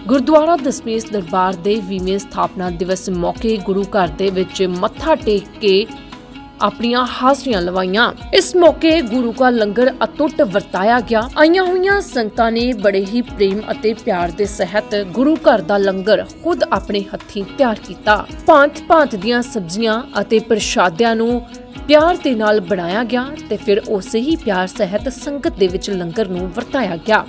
ਗੁਰਦੁਆਰਾ ਦਸਮੇਸ਼ ਦਰਬਾਰ ਦੇ 20ਵੇਂ ਸਥਾਪਨਾ ਦਿਵਸ ਮੌਕੇ ਗੁਰੂ ਘਰ ਦੇ ਵਿੱਚ ਮੱਥਾ ਟੇਕ ਕੇ ਆਪਣੀਆਂ ਹਾਜ਼ਰੀਆਂ ਲਵਾਈਆਂ। ਇਸ ਮੌਕੇ ਗੁਰੂ ਕਾ ਲੰਗਰ ਅਤੁੱਟ ਵਰਤਾਇਆ ਗਿਆ। ਆਈਆਂ ਹੋਈਆਂ ਸੰਗਤਾਂ ਨੇ ਬੜੇ ਹੀ ਪ੍ਰੇਮ ਅਤੇ ਪਿਆਰ ਦੇ ਸਹਿਤ ਗੁਰੂ ਘਰ ਦਾ ਲੰਗਰ ਖੁਦ ਆਪਣੇ ਹੱਥੀਂ ਤਿਆਰ ਕੀਤਾ। ਭਾਂਤ-ਭਾਂਤ ਦੀਆਂ ਸਬਜ਼ੀਆਂ ਅਤੇ ਪ੍ਰਸ਼ਾਦਿਆਂ ਨੂੰ ਪਿਆਰ ਦੇ ਨਾਲ ਬਣਾਇਆ ਗਿਆ ਤੇ ਫਿਰ ਉਸੇ ਹੀ ਪਿਆਰ ਸਹਿਤ ਸੰਗਤ ਦੇ ਵਿੱਚ ਲੰਗਰ ਨੂੰ ਵਰਤਾਇਆ ਗਿਆ।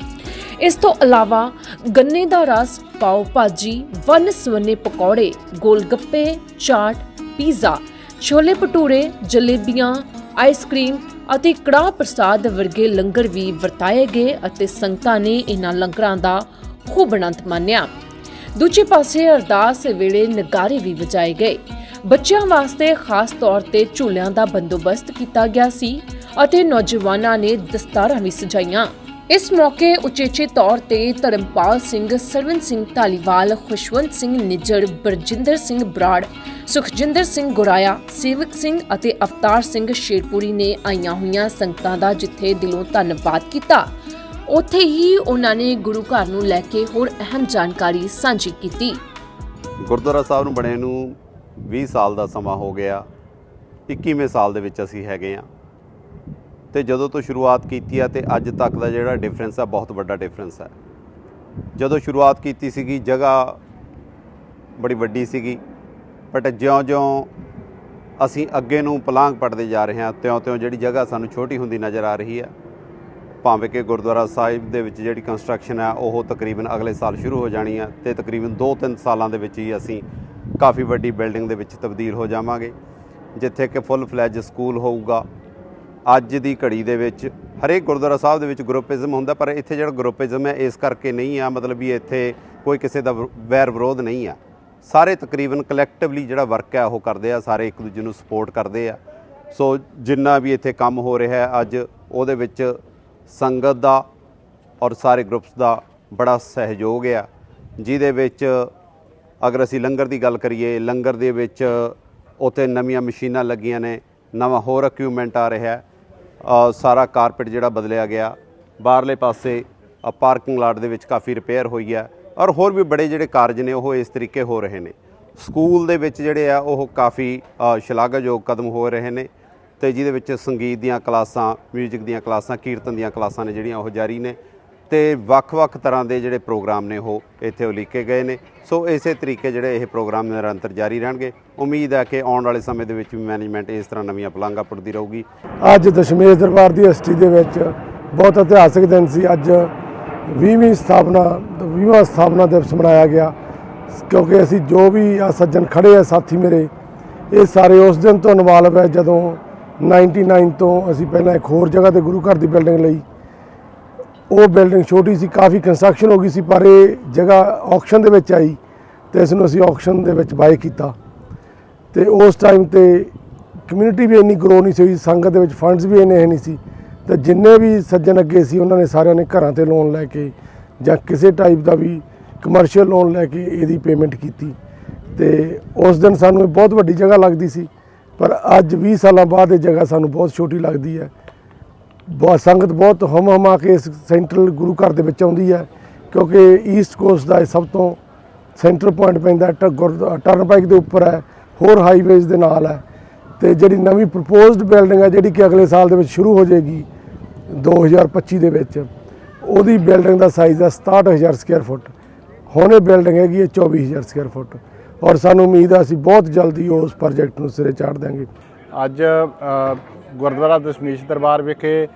ਇਸ ਤੋਂ ਇਲਾਵਾ ਗੰਨੇ ਦਾ ਰਸ, ਪਾਓ ਭਾਜੀ ਵਨ ਸਵੰਨੇ ਪਕੌੜੇ ਗੋਲਗੱਪੇ ਚਾਟ, ਪੀਜ਼ਾ ਛੋਲੇ ਭਟੂਰੇ, ਜਲੇਬੀਆਂ ਆਈਸਕ੍ਰੀਮ ਅਤੇ ਕੜਾਹ ਪ੍ਰਸਾਦ ਵਰਗੇ ਲੰਗਰ ਵੀ ਵਰਤਾਏ ਗਏ ਅਤੇ ਸੰਗਤਾਂ ਨੇ ਇਹਨਾਂ ਲੰਗਰਾਂ ਦਾ ਖੂਬ ਆਨੰਦ ਮਾਣਿਆ। ਦੂਜੇ ਪਾਸੇ ਅਰਦਾਸ ਵੇਲੇ ਨਗਾਰੇ ਵੀ ਵਜਾਏ ਗਏ। ਬੱਚਿਆਂ ਵਾਸਤੇ ਖਾਸ ਤੌਰ ਤੇ ਝੂਲਿਆਂ ਦਾ ਬੰਦੋਬਸਤ ਕੀਤਾ ਗਿਆ ਸੀ ਅਤੇ ਨੌਜਵਾਨਾਂ ਨੇ ਦਸਤਾਰਾਂ ਵੀ ਸਜਾਈਆਂ। ਇਸ ਮੌਕੇ ਉਚੇਚੇ ਤੌਰ ਤੇ ਧਰਮਪਾਲ ਸਿੰਘ ਸਰਵਨ ਸਿੰਘ ਢਾਲੀਵਾਲ ਖੁਸ਼ਵੰਤ ਸਿੰਘ ਨਿੱਜਰ ਬਰਜਿੰਦਰ ਸਿੰਘ ਬਰਾੜ, ਸੁਖਜਿੰਦਰ ਸਿੰਘ ਗੁਰਾਇਆ, ਸੇਵਕ ਸਿੰਘ ਅਤੇ ਅਵਤਾਰ ਸਿੰਘ ਸ਼ੇਰਪੁਰੀ ਨੇ ਆਈਆਂ ਹੋਈਆਂ ਸੰਗਤਾਂ ਦਾ ਜਿੱਥੇ ਦਿਲੋਂ ਧੰਨਵਾਦ ਕੀਤਾ। ਉੱਥੇ ਹੀ ਉਹਨਾਂ ਨੇ ਗੁਰੂ ਘਰ ਨੂੰ ਲੈ ਕੇ ਹੋਰ ਅਹਿਮ ਜਾਣਕਾਰੀ ਸਾਂਝੀ ਕੀਤੀ। ਗੁਰਦੁਆਰਾ ਸਾਹਿਬ ਨੂੰ ਬਣੇ ਨੂੰ 20 ਸਾਲ ਦਾ ਸਮਾਂ ਹੋ ਗਿਆ। 21ਵੇਂ ਸਾਲ ਦੇ ਵਿੱਚ ਅਸੀਂ ਹੈਗੇ ਆ ਤੇ ਜਦੋਂ ਤੋਂ ਸ਼ੁਰੂਆਤ ਕੀਤੀ ਆ ਤੇ ਅੱਜ ਤੱਕ ਦਾ ਜਿਹੜਾ ਡਿਫਰੈਂਸ ਆ, ਬਹੁਤ ਵੱਡਾ ਡਿਫਰੈਂਸ ਹੈ ਜਦੋਂ ਸ਼ੁਰੂਆਤ ਕੀਤੀ ਸੀਗੀ, ਜਗ੍ਹਾ ਬੜੀ ਵੱਡੀ ਸੀਗੀ ਬਟ ਜਿਉਂ-ਜਿਉਂ ਅਸੀਂ ਅੱਗੇ ਨੂੰ ਪਲਾਂਘ ਪੜਦੇ ਜਾ ਰਹੇ ਹਾਂ, ਤਿਉਂ-ਤਿਉਂ ਜਿਹੜੀ ਜਗ੍ਹਾ ਸਾਨੂੰ ਛੋਟੀ ਹੁੰਦੀ ਨਜ਼ਰ ਆ ਰਹੀ ਹੈ ਭਾਵੇਂ ਕਿ ਗੁਰਦੁਆਰਾ ਸਾਹਿਬ ਦੇ ਵਿੱਚ ਜਿਹੜੀ ਕੰਸਟਰਕਸ਼ਨ ਹੈ ਉਹ ਤਕਰੀਬਨ ਅਗਲੇ ਸਾਲ ਸ਼ੁਰੂ ਹੋ ਜਾਣੀ ਆ ਤੇ ਤਕਰੀਬਨ 2-3 ਸਾਲਾਂ ਦੇ ਵਿੱਚ ਹੀ ਅਸੀਂ ਕਾਫੀ ਵੱਡੀ ਬਿਲਡਿੰਗ ਦੇ ਵਿੱਚ ਤਬਦੀਲ ਹੋ ਜਾਵਾਂਗੇ, ਜਿੱਥੇ ਕਿ ਫੁੱਲ ਫਲੈਜ ਸਕੂਲ ਹੋਊਗਾ। ਅੱਜ ਦੀ ਘੜੀ ਦੇ ਵਿੱਚ ਹਰੇਕ ਗੁਰਦੁਆਰਾ ਸਾਹਿਬ ਦੇ ਵਿੱਚ ਗਰੁੱਪਿਜ਼ਮ ਹੁੰਦਾ, ਪਰ ਇੱਥੇ ਜਿਹੜਾ ਗਰੁੱਪਿਜ਼ਮ ਹੈ, ਇਸ ਕਰਕੇ ਨਹੀਂ ਆ, ਮਤਲਬ ਵੀ ਇੱਥੇ ਕੋਈ ਕਿਸੇ ਦਾ ਵੈਰ ਵਿਰੋਧ ਨਹੀਂ ਆ। ਸਾਰੇ ਤਕਰੀਬਨ ਕਲੈਕਟਿਵਲੀ ਜਿਹੜਾ ਵਰਕ ਹੈ, ਉਹ ਕਰਦੇ ਆ, ਸਾਰੇ ਇੱਕ ਦੂਜੇ ਨੂੰ ਸਪੋਰਟ ਕਰਦੇ ਆ। ਸੋ ਜਿੰਨਾ ਵੀ ਇੱਥੇ ਕੰਮ ਹੋ ਰਿਹਾ ਹੈ, ਅੱਜ ਉਹਦੇ ਵਿੱਚ ਸੰਗਤ ਦਾ ਔਰ ਸਾਰੇ ਗਰੁੱਪਸ ਦਾ ਬੜਾ ਸਹਿਯੋਗ ਆ। ਜਿਹਦੇ ਵਿੱਚ ਅਗਰ ਅਸੀਂ ਲੰਗਰ ਦੀ ਗੱਲ ਕਰੀਏ, ਲੰਗਰ ਦੇ ਵਿੱਚ ਉੱਥੇ ਨਵੀਆਂ ਮਸ਼ੀਨਾਂ ਲੱਗੀਆਂ ਨੇ, ਨਵਾਂ ਹੋਰ ਇਕਵਿਪਮੈਂਟ ਆ ਰਿਹਾ ਹੈ। ਸਾਰਾ ਕਾਰਪੇਟ ਜਿਹੜਾ ਬਦਲਿਆ ਗਿਆ। ਬਾਹਰਲੇ ਪਾਸੇ ਪਾਰਕਿੰਗ ਲਾਟ ਦੇ ਵਿੱਚ ਕਾਫੀ ਰਿਪੇਅਰ ਹੋਈ ਹੈ ਔਰ ਹੋਰ ਵੀ ਬੜੇ ਜਿਹੜੇ ਕਾਰਜ ਨੇ, ਉਹ ਇਸ ਤਰੀਕੇ ਹੋ ਰਹੇ ਨੇ। ਸਕੂਲ ਦੇ ਵਿੱਚ ਜਿਹੜੇ ਆ, ਉਹ ਕਾਫੀ ਸ਼ਲਾਘਾਯੋਗ ਕਦਮ ਹੋ ਰਹੇ ਨੇ। ਤੇ ਜਿਹਦੇ ਵਿੱਚ ਸੰਗੀਤ ਦੀਆਂ ਕਲਾਸਾਂ 뮤직 ਦੀਆਂ ਕਲਾਸਾਂ, ਕੀਰਤਨ ਦੀਆਂ ਕਲਾਸਾਂ ਨੇ ਜਿਹੜੀਆਂ ਉਹ ਜਾਰੀ ਨੇ। ਤੇ ਵੱਖ-ਵੱਖ ਤਰ੍ਹਾਂ ਦੇ ਜਿਹੜੇ ਪ੍ਰੋਗਰਾਮ ਨੇ ਉਹ ਇੱਥੇ ਉਲੀਕੇ ਗਏ ਨੇ। ਸੋ ਇਸੇ ਤਰੀਕੇ ਜਿਹੜੇ ਇਹ ਪ੍ਰੋਗਰਾਮ ਨਿਰੰਤਰ ਜਾਰੀ ਰਹਿਣਗੇ। ਉਮੀਦ ਹੈ ਕਿ ਆਉਣ ਵਾਲੇ ਸਮੇਂ ਦੇ ਵਿੱਚ ਵੀ ਮੈਨੇਜਮੈਂਟ ਇਸ ਤਰ੍ਹਾਂ ਨਵੀਆਂ ਪਲਾਂਘਾਂ ਪੁੱਟਦੀ ਰਹੂਗੀ। ਅੱਜ ਦਸ਼ਮੇਸ਼ ਦਰਬਾਰ ਦੀ ਹਿਸਟਰੀ ਦੇ ਵਿੱਚ ਬਹੁਤ ਇਤਿਹਾਸਕ ਦਿਨ ਸੀ। ਅੱਜ 20ਵੀਂ ਸਥਾਪਨਾ 20ਵਾਂ ਸਥਾਪਨਾ ਦਿਵਸ ਮਨਾਇਆ ਗਿਆ। ਕਿਉਂਕਿ ਅਸੀਂ ਜੋ ਵੀ ਆ ਸੱਜਣ ਖੜੇ ਆ ਸਾਥੀ ਮੇਰੇ, ਇਹ ਸਾਰੇ ਉਸ ਦਿਨ ਤੋਂ ਇਨਵੋਲਵ ਹੈ ਜਦੋਂ 99 ਤੋਂ ਅਸੀਂ ਪਹਿਲਾਂ ਇੱਕ ਹੋਰ ਜਗ੍ਹਾ ਤੇ ਗੁਰੂ ਘਰ ਦੀ ਬਿਲਡਿੰਗ ਲਈ ਉਹ ਬਿਲਡਿੰਗ ਛੋਟੀ ਸੀ, ਕਾਫੀ ਕੰਸਟਰਕਸ਼ਨ ਹੋ ਗਈ ਸੀ, ਪਰ ਇਹ ਜਗ੍ਹਾ ਆਕਸ਼ਨ ਦੇ ਵਿੱਚ ਆਈ ਤੇ ਇਸ ਨੂੰ ਅਸੀਂ ਆਕਸ਼ਨ ਦੇ ਵਿੱਚ ਬਾਏ ਕੀਤਾ। ਤੇ ਉਸ ਟਾਈਮ ਤੇ ਕਮਿਊਨਿਟੀ ਵੀ ਇੰਨੀ ਗਰੋ ਨਹੀਂ ਸੀ ਸੰਗਤ ਦੇ ਵਿੱਚ ਫੰਡਸ ਵੀ ਇੰਨੇ ਹੈ ਨਹੀਂ ਸੀ। ਤੇ ਜਿੰਨੇ ਵੀ ਸੱਜਣ ਅੱਗੇ ਸੀ, ਉਹਨਾਂ ਨੇ ਸਾਰਿਆਂ ਨੇ ਘਰਾਂ ਤੇ ਲੋਨ ਲੈ ਕੇ ਜਾਂ ਕਿਸੇ ਟਾਈਪ ਦਾ ਵੀ ਕਮਰਸ਼ੀਅਲ ਲੋਨ ਲੈ ਕੇ ਇਹਦੀ ਪੇਮੈਂਟ ਕੀਤੀ। ਤੇ ਉਸ ਦਿਨ ਸਾਨੂੰ ਇਹ ਬਹੁਤ ਵੱਡੀ ਜਗ੍ਹਾ ਲੱਗਦੀ ਸੀ, ਪਰ ਅੱਜ 20 ਸਾਲਾਂ ਬਾਅਦ ਇਹ ਜਗ੍ਹਾ ਸਾਨੂੰ ਬਹੁਤ ਛੋਟੀ ਲੱਗਦੀ ਹੈ। ਬਹੁਤ ਸੰਗਤ ਬਹੁਤ ਹਮ ਹਮਾ ਕੇ ਇਸ ਸੈਂਟਰਲ ਗੁਰੂ ਘਰ ਦੇ ਵਿੱਚ ਆਉਂਦੀ ਹੈ, ਕਿਉਂਕਿ ਈਸਟ ਕੋਸਟ ਦਾ ਇਹ ਸਭ ਤੋਂ ਸੈਂਟਰ ਪੁਆਇੰਟ ਪੈਂਦਾ ਹੈ ਟਰਨਪਾਈਕ ਦੇ ਉੱਪਰ ਹੈ, ਹੋਰ ਹਾਈਵੇਜ਼ ਦੇ ਨਾਲ ਹੈ। ਤੇ ਜਿਹੜੀ ਨਵੀਂ ਪ੍ਰਪੋਜ਼ਡ ਬਿਲਡਿੰਗ ਹੈ, ਜਿਹੜੀ ਕਿ ਅਗਲੇ ਸਾਲ ਦੇ ਵਿੱਚ ਸ਼ੁਰੂ ਹੋ ਜਾਏਗੀ 2025 ਦੇ ਵਿੱਚ, ਉਹਦੀ ਬਿਲਡਿੰਗ ਦਾ ਸਾਈਜ਼ ਹੈ 67000 ਸਕੁਅਰ ਫੁੱਟ ਹੁਣ ਇਹ ਬਿਲਡਿੰਗ ਹੈਗੀ ਹੈ 24000 ਸਕੁਅਰ ਫੁੱਟ ਔਰ ਸਾਨੂੰ ਉਮੀਦ ਹੈ ਅਸੀਂ ਬਹੁਤ ਜਲਦੀ ਉਸ ਪ੍ਰੋਜੈਕਟ ਨੂੰ ਸਿਰੇ ਚਾੜ ਦਾਂਗੇ ਅੱਜ ਗੁਰਦੁਆਰਾ ਦਸ਼ਮੇਸ਼ ਦਰਬਾਰ ਵਿਖੇ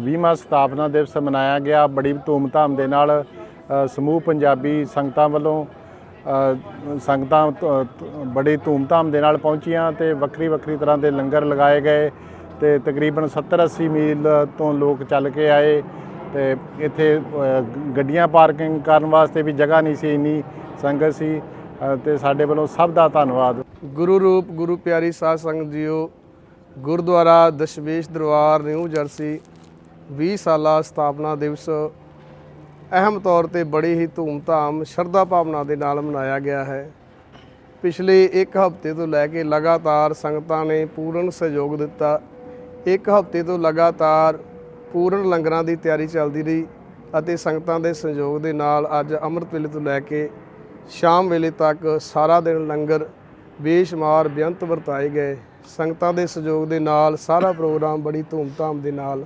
20ਵਾਂ ਸਥਾਪਨਾ ਦਿਵਸ ਮਨਾਇਆ ਗਿਆ। ਬੜੀ ਧੂਮਧਾਮ ਦੇ ਨਾਲ ਸਮੂਹ ਪੰਜਾਬੀ ਸੰਗਤਾਂ ਵੱਲੋਂ ਸੰਗਤਾਂ ਤ- ਬੜੀ ਧੂਮਧਾਮ ਦੇ ਨਾਲ ਪਹੁੰਚੀਆਂ ਤੇ ਵੱਖਰੀ ਵੱਖਰੀ ਤਰ੍ਹਾਂ ਦੇ ਲੰਗਰ ਲਗਾਏ ਗਏ ਤੇ ਤਕਰੀਬਨ 70 80 ਮੀਲ ਤੋਂ ਲੋਕ ਚੱਲ ਕੇ ਆਏ ਤੇ ਇੱਥੇ ਗੱਡੀਆਂ ਪਾਰਕਿੰਗ ਕਰਨ ਵਾਸਤੇ ਵੀ ਜਗ੍ਹਾ ਨਹੀਂ ਸੀ ਇੰਨੀ ਸੰਗਤ ਸੀ ਅ, ਤੇ ਸਾਡੇ ਵੱਲੋਂ ਸਭ ਦਾ ਧੰਨਵਾਦ। ਗੁਰੂ ਰੂਪ ਗੁਰੂ ਪਿਆਰੀ ਸਾਧ ਸੰਗਤ ਜੀਓ ਗੁਰਦੁਆਰਾ ਦਸ਼ਮੇਸ਼ ਦਰਬਾਰ ਨਿਊ ਜਰਸੀ 20 ਸਾਲਾ ਸਥਾਪਨਾ ਦਿਵਸ। ਅਹਿਮ ਤੌਰ ਤੇ ਬੜੀ ਹੀ ਧੂਮਧਾਮ, ਸ਼ਰਧਾ ਭਾਵਨਾ ਦੇ ਨਾਲ ਮਨਾਇਆ ਗਿਆ ਹੈ। ਪਿਛਲੇ ਇੱਕ ਹਫ਼ਤੇ ਤੋਂ ਲੈ ਕੇ ਲਗਾਤਾਰ ਸੰਗਤਾਂ ਨੇ ਪੂਰਨ ਸਹਿਯੋਗ ਦਿੱਤਾ। ਇੱਕ ਹਫ਼ਤੇ ਤੋਂ ਲਗਾਤਾਰ ਪੂਰਨ ਲੰਗਰਾਂ ਦੀ ਤਿਆਰੀ ਚੱਲਦੀ ਰਹੀ ਅਤੇ ਸੰਗਤਾਂ ਦੇ ਸਹਿਯੋਗ ਦੇ ਨਾਲ ਅੱਜ ਅੰਮ੍ਰਿਤ ਵੇਲੇ ਤੋਂ ਲੈ ਕੇ ਸ਼ਾਮ ਵੇਲੇ ਤੱਕ ਸਾਰਾ ਦਿਨ ਲੰਗਰ ਬੇਸ਼ੁਮਾਰ, ਬੇਅੰਤ ਵਰਤਾਏ ਗਏ। ਸੰਗਤਾਂ ਦੇ ਸਹਿਯੋਗ ਦੇ ਨਾਲ ਸਾਰਾ ਪ੍ਰੋਗਰਾਮ ਬੜੀ ਧੂਮਧਾਮ ਦੇ ਨਾਲ,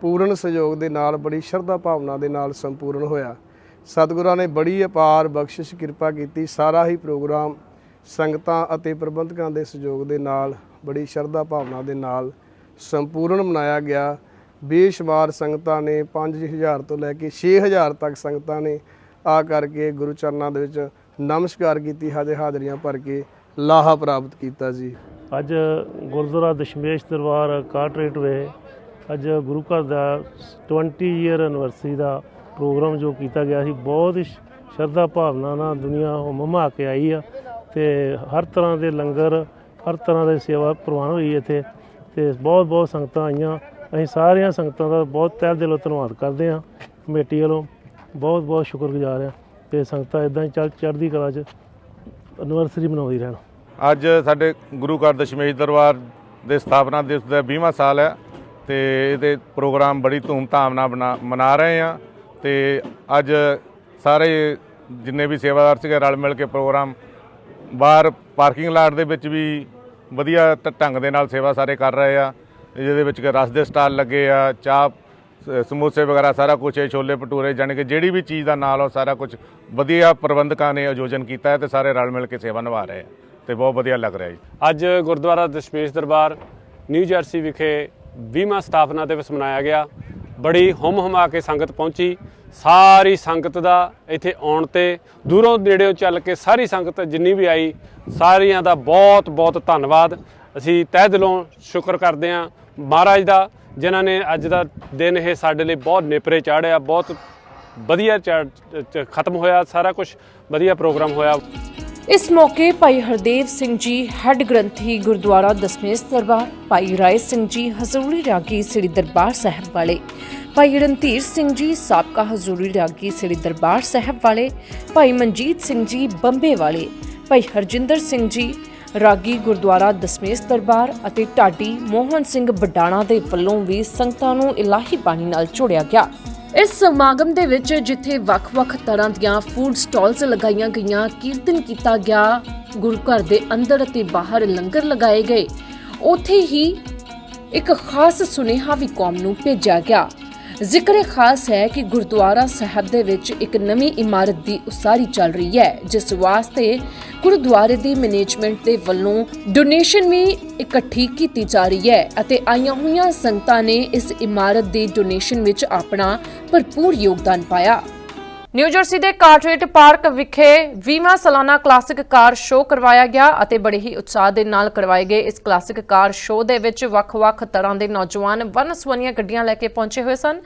ਪੂਰਨ ਸਹਿਯੋਗ ਦੇ ਨਾਲ, ਬੜੀ ਸ਼ਰਧਾ ਭਾਵਨਾ ਦੇ ਨਾਲ ਸੰਪੂਰਨ ਹੋਇਆ। ਸਤਿਗੁਰਾਂ ਨੇ ਬੜੀ ਅਪਾਰ ਬਖਸ਼ਿਸ਼, ਕਿਰਪਾ ਕੀਤੀ। ਸਾਰਾ ਹੀ ਪ੍ਰੋਗਰਾਮ ਸੰਗਤਾਂ ਅਤੇ ਪ੍ਰਬੰਧਕਾਂ ਦੇ ਸਹਿਯੋਗ ਦੇ ਨਾਲ, ਬੜੀ ਸ਼ਰਧਾ ਭਾਵਨਾ ਦੇ ਨਾਲ ਸੰਪੂਰਨ ਮਨਾਇਆ ਗਿਆ। ਬੇਸ਼ੁਮਾਰ ਸੰਗਤਾਂ ਨੇ 5000 ਤੋਂ ਲੈ ਕੇ 6000 ਤੱਕ ਸੰਗਤਾਂ ਨੇ ਆ ਕਰਕੇ ਗੁਰੂ ਚਰਨਾਂ ਦੇ ਵਿੱਚ ਨਮਸਕਾਰ ਕੀਤੀ ਹਾਜ਼ਰ ਹਾਜ਼ਰੀਆਂ ਭਰ ਕੇ ਲਾਹਾ ਪ੍ਰਾਪਤ ਕੀਤਾ ਜੀ। ਅੱਜ ਗੁਰਦੁਆਰਾ ਦਸ਼ਮੇਸ਼ ਦਰਬਾਰ ਕਾਟਰੇਟ ਵੇ ਅੱਜ ਗੁਰੂ ਘਰ ਦਾ 20 ਈਅਰ ਐਨਵਰਸਰੀ ਦਾ ਪ੍ਰੋਗਰਾਮ ਜੋ ਕੀਤਾ ਗਿਆ ਸੀ, ਬਹੁਤ ਹੀ ਸ਼ਰਧਾ ਭਾਵਨਾ ਨਾਲ ਦੁਨੀਆ ਮਮਾ ਕੇ ਆਈ ਆ ਤੇ ਹਰ ਤਰ੍ਹਾਂ ਦੇ ਲੰਗਰ, ਹਰ ਤਰ੍ਹਾਂ ਦੀ ਸੇਵਾ ਪ੍ਰਵਾਨ ਹੋਈ ਇੱਥੇ ਤੇ ਬਹੁਤ ਬਹੁਤ ਸੰਗਤਾਂ ਆਈਆਂ। ਅਸੀਂ ਸਾਰੀਆਂ ਸੰਗਤਾਂ ਦਾ ਬਹੁਤ ਤਹਿ ਦਿਲੋਂ ਧੰਨਵਾਦ ਕਰਦੇ ਹਾਂ ਕਮੇਟੀ ਵੱਲੋਂ। ਬਹੁਤ ਬਹੁਤ ਸ਼ੁਕਰਗੁਜ਼ਾਰ ਹਾਂ ਤੇ ਸੰਗਤਾਂ ਇਦਾਂ ਹੀ ਚੱਲ ਚੜ੍ਹਦੀ ਕਲਾ 'ਚ ਐਨਵਰਸਰੀ ਮਨਾਉਂਦੀ ਰਹਿਣ। ਅੱਜ ਸਾਡੇ ਗੁਰੂ ਘਰ ਦਸ਼ਮੇਸ਼ ਦਰਬਾਰ ਦੇ ਸਥਾਪਨਾ ਦਿਵਸ ਦਾ 20ਵਾਂ ਸਾਲ ਹੈ ਤੇ ਇਹਦੇ ਪ੍ਰੋਗਰਾਮ ਬੜੀ ਧੂਮ-ਧਾਮ ਨਾਲ ਬਣਾ- ਮਨਾ ਰਹੇ ਆ ਤੇ ਅੱਜ ਸਾਰੇ ਜਿੰਨੇ ਵੀ ਸੇਵਾਦਾਰ ਸੀਗੇ ਰਲ ਮਿਲ ਕੇ ਪ੍ਰੋਗਰਾਮ ਬਾਹਰ ਪਾਰਕਿੰਗ ਲਾਟ ਦੇ ਵਿੱਚ ਵੀ ਵਧੀਆ ਤ- ਢੰਗ ਦੇ ਨਾਲ ਸੇਵਾ ਸਾਰੇ ਕਰ ਰਹੇ ਆ ਜਿਹਦੇ ਵਿੱਚ ਕਿ ਰਸ ਦੇ ਸਟਾਲ ਲੱਗੇ ਆ, ਚਾਹ ਸਮੋਸੇ ਵਗੈਰਾ ਸਾਰਾ ਕੁਝ ਹੈ ਛੋਲੇ ਭਟੂਰੇ ਜਾਣੀ ਕਿ ਜਿਹੜੀ ਵੀ ਚੀਜ਼ ਦਾ ਨਾਲ ਉਹ ਸਾਰਾ ਕੁਝ ਵਧੀਆ ਪ੍ਰਬੰਧਕਾਂ ਨੇ ਆਯੋਜਨ ਕੀਤਾ ਹੈ ਤੇ ਸਾਰੇ ਰਲ ਮਿਲ ਕੇ ਸੇਵਾ ਨਿਭਾ ਰਹੇ ਆ ਤੇ ਬਹੁਤ ਵਧੀਆ ਲੱਗ ਰਿਹਾ ਜੀ। ਅੱਜ ਗੁਰਦੁਆਰਾ ਦਸ਼ਮੇਸ਼ ਦਰਬਾਰ, ਨਿਊ ਜਰਸੀ ਵਿਖੇ 20ਵਾਂ ਸਥਾਪਨਾ ਦਿਵਸ ਮਨਾਇਆ ਗਿਆ। ਬੜੀ ਹੁਮ ਹੁਮਾ ਕੇ ਸੰਗਤ ਪਹੁੰਚੀ। ਸਾਰੀ ਸੰਗਤ ਦਾ ਇੱਥੇ ਆਉਣ ਤੇ ਦੂਰੋਂ ਨੇੜਿਓਂ ਚੱਲ ਕੇ ਸਾਰੀ ਸੰਗਤ ਜਿੰਨੀ ਵੀ ਆਈ, ਸਾਰਿਆਂ ਦਾ ਬਹੁਤ ਬਹੁਤ ਧੰਨਵਾਦ। ਅਸੀਂ ਤਹਿ ਦਿਲੋਂ ਸ਼ੁਕਰ ਕਰਦੇ ਹਾਂ ਮਹਾਰਾਜ ਦਾ, ਜਿਨ੍ਹਾਂ ਨੇ ਅੱਜ ਦਾ ਦਿਨ ਇਹ ਸਾਡੇ ਲਈ ਬਹੁਤ ਨੇਪਰੇ ਚਾੜਿਆ ਬਹੁਤ ਵਧੀਆ ਚੜ੍ਹ- ਖਤਮ ਹੋਇਆ, ਸਾਰਾ ਕੁਝ ਵਧੀਆ ਪ੍ਰੋਗਰਾਮ ਹੋਇਆ। ਇਸ ਮੌਕੇ ਭਾਈ ਹਰਦੇਵ ਸਿੰਘ ਜੀ, ਹੈੱਡ ਗ੍ਰੰਥੀ ਗੁਰਦੁਆਰਾ ਦਸਮੇਸ਼ ਦਰਬਾਰ, ਭਾਈ ਰਾਏ ਸਿੰਘ ਜੀ, ਹਜ਼ੂਰੀ ਰਾਗੀ ਸ੍ਰੀ ਦਰਬਾਰ ਸਾਹਿਬ ਵਾਲੇ, ਭਾਈ ਰਣਧੀਰ ਸਿੰਘ ਜੀ, ਸਾਬਕਾ ਹਜ਼ੂਰੀ ਰਾਗੀ ਸ੍ਰੀ ਦਰਬਾਰ ਸਾਹਿਬ ਵਾਲੇ, ਭਾਈ ਮਨਜੀਤ ਸਿੰਘ ਜੀ, ਬੰਬੇ ਵਾਲੇ, ਭਾਈ ਹਰਜਿੰਦਰ ਸਿੰਘ ਜੀ, ਰਾਗੀ ਗੁਰਦੁਆਰਾ ਦਸਮੇਸ਼ ਦਰਬਾਰ ਅਤੇ ਢਾਡੀ ਮੋਹਨ ਸਿੰਘ ਬਡਾਣਾ ਦੇ ਵੱਲੋਂ ਵੀ ਸੰਗਤਾਂ ਨੂੰ ਇਲਾਹੀ ਬਾਣੀ ਨਾਲ ਜੋੜਿਆ ਗਿਆ। ਇਸ ਸਮਾਗਮ ਦੇ ਵਿੱਚ ਜਿੱਥੇ ਵੱਖ-ਵੱਖ ਤਰ੍ਹਾਂ ਦੀਆਂ ਫੂਡ ਸਟਾਲਸ ਲਗਾਈਆਂ ਗਈਆਂ, ਕੀਰਤਨ ਕੀਤਾ ਗਿਆ, ਗੁਰੂ ਘਰ ਦੇ ਅੰਦਰ ਅਤੇ ਬਾਹਰ ਲੰਗਰ ਲਗਾਏ ਗਏ। ਉੱਥੇ ਹੀ ਇੱਕ ਖਾਸ ਸੁਨੇਹਾ ਵੀ ਕੌਮ ਨੂੰ ਭੇਜਿਆ ਗਿਆ। ਜ਼ਿਕਰ ਖਾਸ ਹੈ ਕਿ ਗੁਰਦੁਆਰਾ ਸਾਹਿਬ ਦੇ ਵਿੱਚ ਇੱਕ ਨਵੀਂ ਇਮਾਰਤ ਦੀ ਉਸਾਰੀ ਚੱਲ ਰਹੀ ਹੈ, ਜਿਸ ਵਾਸਤੇ ਗੁਰਦੁਆਰੇ ਦੀ ਮੈਨੇਜਮੈਂਟ ਦੇ ਵੱਲੋਂ ਡੋਨੇਸ਼ਨ ਵੀ ਇਕੱਠੀ ਕੀਤੀ ਜਾ ਰਹੀ ਹੈ ਅਤੇ ਆਈਆਂ ਹੋਈਆਂ ਸੰਗਤਾਂ ਨੇ ਇਸ ਇਮਾਰਤ ਦੀ ਡੋਨੇਸ਼ਨ ਵਿੱਚ ਆਪਣਾ ਭਰਪੂਰ ਯੋਗਦਾਨ ਪਾਇਆ। ਨਿਊ ਜਰਸੀ ਦੇ ਕਾਰਟਰੇਟ ਪਾਰਕ ਵਿਖੇ 20ਵਾਂ ਸਾਲਾਨਾ ਕਲਾਸਿਕ ਕਾਰ ਸ਼ੋਅ ਕਰਵਾਇਆ ਗਿਆ ਅਤੇ ਬੜੇ ਹੀ ਉਤਸ਼ਾਹ ਦੇ ਨਾਲ ਕਰਵਾਏ ਗਏ ਇਸ ਕਲਾਸਿਕ ਕਾਰ ਸ਼ੋਅ ਦੇ ਵਿੱਚ ਵੱਖ-ਵੱਖ ਤਰ੍ਹਾਂ ਦੇ ਨੌਜਵਾਨ ਵੰਨ-ਸੁਵੰਨੀਆਂ ਗੱਡੀਆਂ ਲੈ ਕੇ ਪਹੁੰਚੇ ਹੋਏ ਸਨ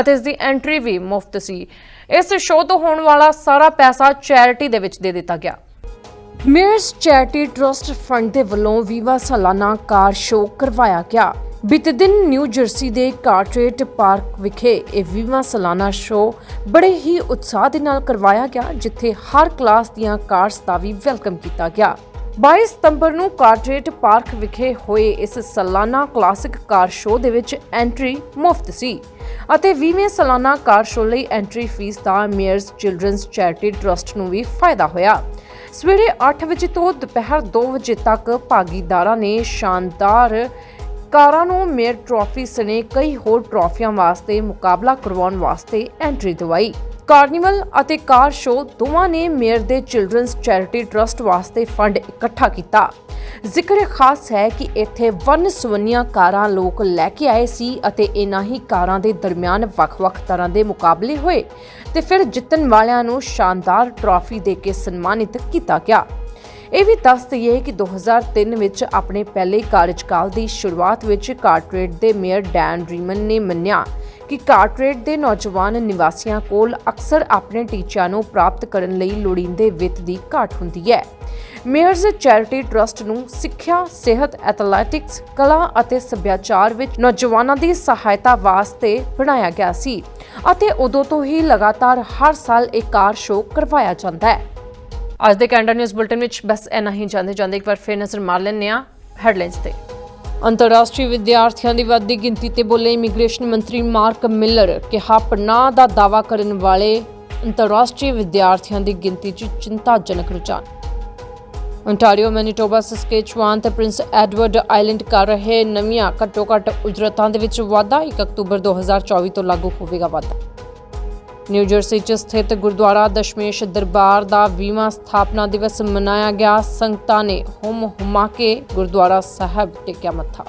ਅਤੇ ਇਸ ਦੀ ਐਂਟਰੀ ਵੀ ਮੁਫਤ ਸੀ। ਇਸ ਸ਼ੋਅ ਤੋਂ ਹੋਣ ਵਾਲਾ ਸਾਰਾ ਪੈਸਾ ਚੈਰਿਟੀ ਦੇ ਵਿੱਚ ਦੇ ਦਿੱਤਾ ਗਿਆ। ਮੇਅਰਸ ਚੈਰਿਟੀ ਟਰਸਟ ਫੰਡ ਦੇ ਵੱਲੋਂ 20ਵਾਂ ਸਾਲਾਨਾ ਕਾਰ ਸ਼ੋਅ ਕਰਵਾਇਆ ਗਿਆ। ਬੀਤੇ ਦਿਨ ਨਿਊ ਜਰਸੀ ਦੇ ਕਾਰਟਰੇਟ ਪਾਰਕ ਵਿਖੇ ਇਹ 20ਵਾਂ ਸਾਲਾਨਾ ਸ਼ੋਅ ਬੜੇ ਹੀ ਉਤਸ਼ਾਹ ਦੇ ਨਾਲ ਕਰਵਾਇਆ ਗਿਆ, ਜਿੱਥੇ ਹਰ ਕਲਾਸ ਦੀਆਂ ਕਾਰਸ ਦਾ ਵੀ ਵੈਲਕਮ ਕੀਤਾ ਗਿਆ। 22 ਸਤੰਬਰ ਨੂੰ ਕਾਰਟਰੇਟ ਪਾਰਕ ਵਿਖੇ ਹੋਏ ਇਸ ਸਾਲਾਨਾ ਕਲਾਸਿਕ ਕਾਰ ਸ਼ੋਅ ਦੇ ਵਿੱਚ ਐਂਟਰੀ ਮੁਫਤ ਸੀ ਅਤੇ 20ਵੇਂ ਸਾਲਾਨਾ ਕਾਰ ਸ਼ੋਅ ਲਈ ਐਂਟਰੀ ਫੀਸ ਦਾ ਮੇਅਰਸ ਚਿਲਡਰਨਸ ਚੈਰਿਟੀ ਟਰਸਟ ਨੂੰ ਵੀ ਫਾਇਦਾ ਹੋਇਆ। ਸਵੇਰੇ 8 ਵਜੇ ਤੋਂ ਦੁਪਹਿਰ 2 ਵਜੇ ਤੱਕ ਭਾਗੀਦਾਰਾਂ ਨੇ ਸ਼ਾਨਦਾਰ ਕਾਰਾਂ ਨੂੰ ਮੇਅਰ ਟਰਾਫੀ ਸਣੇ ਕਈ ਹੋਰ ਟਰਾਫੀਆਂ ਵਾਸਤੇ ਮੁਕਾਬਲਾ ਕਰਵਾਉਣ ਵਾਸਤੇ ਐਂਟਰੀ ਦਿਵਾਈ। ਕਾਰਨੀਵਲ ਅਤੇ ਕਾਰ ਸ਼ੋਅ ਦੋਵਾਂ ਨੇ ਮੇਅਰ ਦੇ ਚਿਲਡਰਨਸ ਚੈਰਿਟੀ ਟਰਸਟ ਵਾਸਤੇ ਫੰਡ ਇਕੱਠਾ ਕੀਤਾ। ਜ਼ਿਕਰ ਖਾਸ ਹੈ ਕਿ ਇੱਥੇ ਵੰਨ ਸੁਵੰਨੀਆਂ ਕਾਰਾਂ ਲੋਕ ਲੈ ਕੇ ਆਏ ਸੀ ਅਤੇ ਇਨ੍ਹਾਂ ਹੀ ਕਾਰਾਂ ਦੇ ਦਰਮਿਆਨ ਵੱਖ-ਵੱਖ ਤਰ੍ਹਾਂ ਦੇ ਮੁਕਾਬਲੇ ਹੋਏ ਤੇ ਫਿਰ ਜਿੱਤਣ ਵਾਲਿਆਂ ਨੂੰ ਸ਼ਾਨਦਾਰ ਟਰਾਫੀ ਦੇ ਕੇ ਸਨਮਾਨਿਤ ਕੀਤਾ ਗਿਆ। ਇਹ ਵੀ ਦੱਸ ਦਈਏ ਕਿ 2003 ਵਿੱਚ ਆਪਣੇ ਪਹਿਲੇ ਕਾਰਜਕਾਲ ਦੀ ਸ਼ੁਰੂਆਤ ਵਿੱਚ ਕਾਰਟਰੇਟ ਦੇ ਮੇਅਰ ਡੈਨ ਰੀਮਨ ਨੇ ਮੰਨਿਆ ਕਿ ਕਾਰਟਰੇਟ ਦੇ ਨੌਜਵਾਨ ਨਿਵਾਸੀਆਂ ਕੋਲ ਅਕਸਰ ਆਪਣੇ ਟੀਚਿਆਂ ਨੂੰ ਪ੍ਰਾਪਤ ਕਰਨ ਲਈ ਲੋੜੀਂਦੇ ਵਿੱਤ ਦੀ ਘਾਟ ਹੁੰਦੀ ਹੈ। ਮੇਅਰਜ਼ ਚੈਰਿਟੀ ਟਰਸਟ ਨੂੰ ਸਿੱਖਿਆ, ਸਿਹਤ, ਐਥਲੈਟਿਕਸ, ਕਲਾ ਅਤੇ ਸੱਭਿਆਚਾਰ ਵਿੱਚ ਨੌਜਵਾਨਾਂ ਦੀ ਸਹਾਇਤਾ ਵਾਸਤੇ ਬਣਾਇਆ ਗਿਆ ਸੀ ਅਤੇ ਉਦੋਂ ਤੋਂ ਹੀ ਲਗਾਤਾਰ ਹਰ ਸਾਲ ਇਹ ਕਾਰ ਸ਼ੋਅ ਕਰਵਾਇਆ ਜਾਂਦਾ ਹੈ। ਅੱਜ ਦੇ ਕੈਂਡਾ ਨਿਊਜ਼ ਬੁਲਟਨ ਵਿੱਚ ਬਸ ਇੰਨਾ ਹੀ। ਜਾਂਦੇ ਜਾਂਦੇ ਇੱਕ ਵਾਰ ਫੇਰ ਨਜ਼ਰ ਮਾਰ ਲੈਂਦੇ ਹਾਂ ਹੈਡਲਾਈਨਸ ਤੇ। ਅੰਤਰਰਾਸ਼ਟਰੀ ਵਿਦਿਆਰਥੀਆਂ ਦੀ ਵੱਧਦੀ ਗਿਣਤੀ ਤੇ ਬੋਲੇ ਇਮੀਗ੍ਰੇਸ਼ਨ ਮੰਤਰੀ ਮਾਰਕ ਮਿਲਰ ਕਿਹਾ ਪਨਾਹ ਦਾ ਦਾਅਵਾ ਕਰਨ ਵਾਲੇ ਅੰਤਰਰਾਸ਼ਟਰੀ ਵਿਦਿਆਰਥੀਆਂ ਦੀ ਗਿਣਤੀ 'ਚ ਚਿੰਤਾਜਨਕ ਰੁਝਾਨ। ਓਨਟਾਰੀਓ ਮੈਨੀਟੋਬਾ, ਸਸਕੇਚੁਆਨ ਤੇ ਪ੍ਰਿੰਸ ਐਡਵਰਡ ਆਈਲੈਂਡ ਕਰ ਰਹੇ ਨਵੀਆਂ ਘੱਟੋ-ਘੱਟ ਉਜਰਤਾਂ ਦੇ ਵਿੱਚ ਵਾਧਾ। 1 ਅਕਤੂਬਰ 2024 ਤੋਂ ਲਾਗੂ ਹੋਵੇਗਾ ਵਾਧਾ। ਨਿਊ ਜਰਸੀ 'ਚ ਸਥਿਤ ਗੁਰਦੁਆਰਾ ਦਸ਼ਮੇਸ਼ ਦਰਬਾਰ ਦਾ 20ਵਾਂ ਸਥਾਪਨਾ ਦਿਵਸ ਮਨਾਇਆ ਗਿਆ। ਸੰਗਤਾਂ ਨੇ ਹੁਮ ਹੁਮਾ ਕੇ ਗੁਰਦੁਆਰਾ ਸਾਹਿਬ ਟੇਕਿਆ ਮੱਥਾ।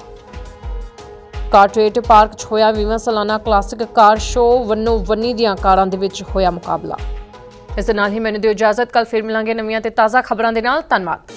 ਕਾਰਟਰੇਟ ਪਾਰਕ 'ਚ ਹੋਇਆ 20ਵਾਂ ਸਾਲਾਨਾ ਕਲਾਸਿਕ ਕਾਰ ਸ਼ੋਅ ਵੰਨੋ ਵੰਨੀ ਦੀਆਂ ਕਾਰਾਂ ਦੇ ਵਿੱਚ ਹੋਇਆ ਮੁਕਾਬਲਾ। ਇਸ ਦੇ ਨਾਲ ਹੀ ਮੈਨੂੰ ਦਿਓ ਇਜਾਜ਼ਤ। ਕੱਲ ਫਿਰ ਮਿਲਾਂਗੇ ਨਵੀਆਂ ਤੇ ਤਾਜ਼ਾ ਖਬਰਾਂ ਦੇ ਨਾਲ। ਧੰਨਵਾਦ।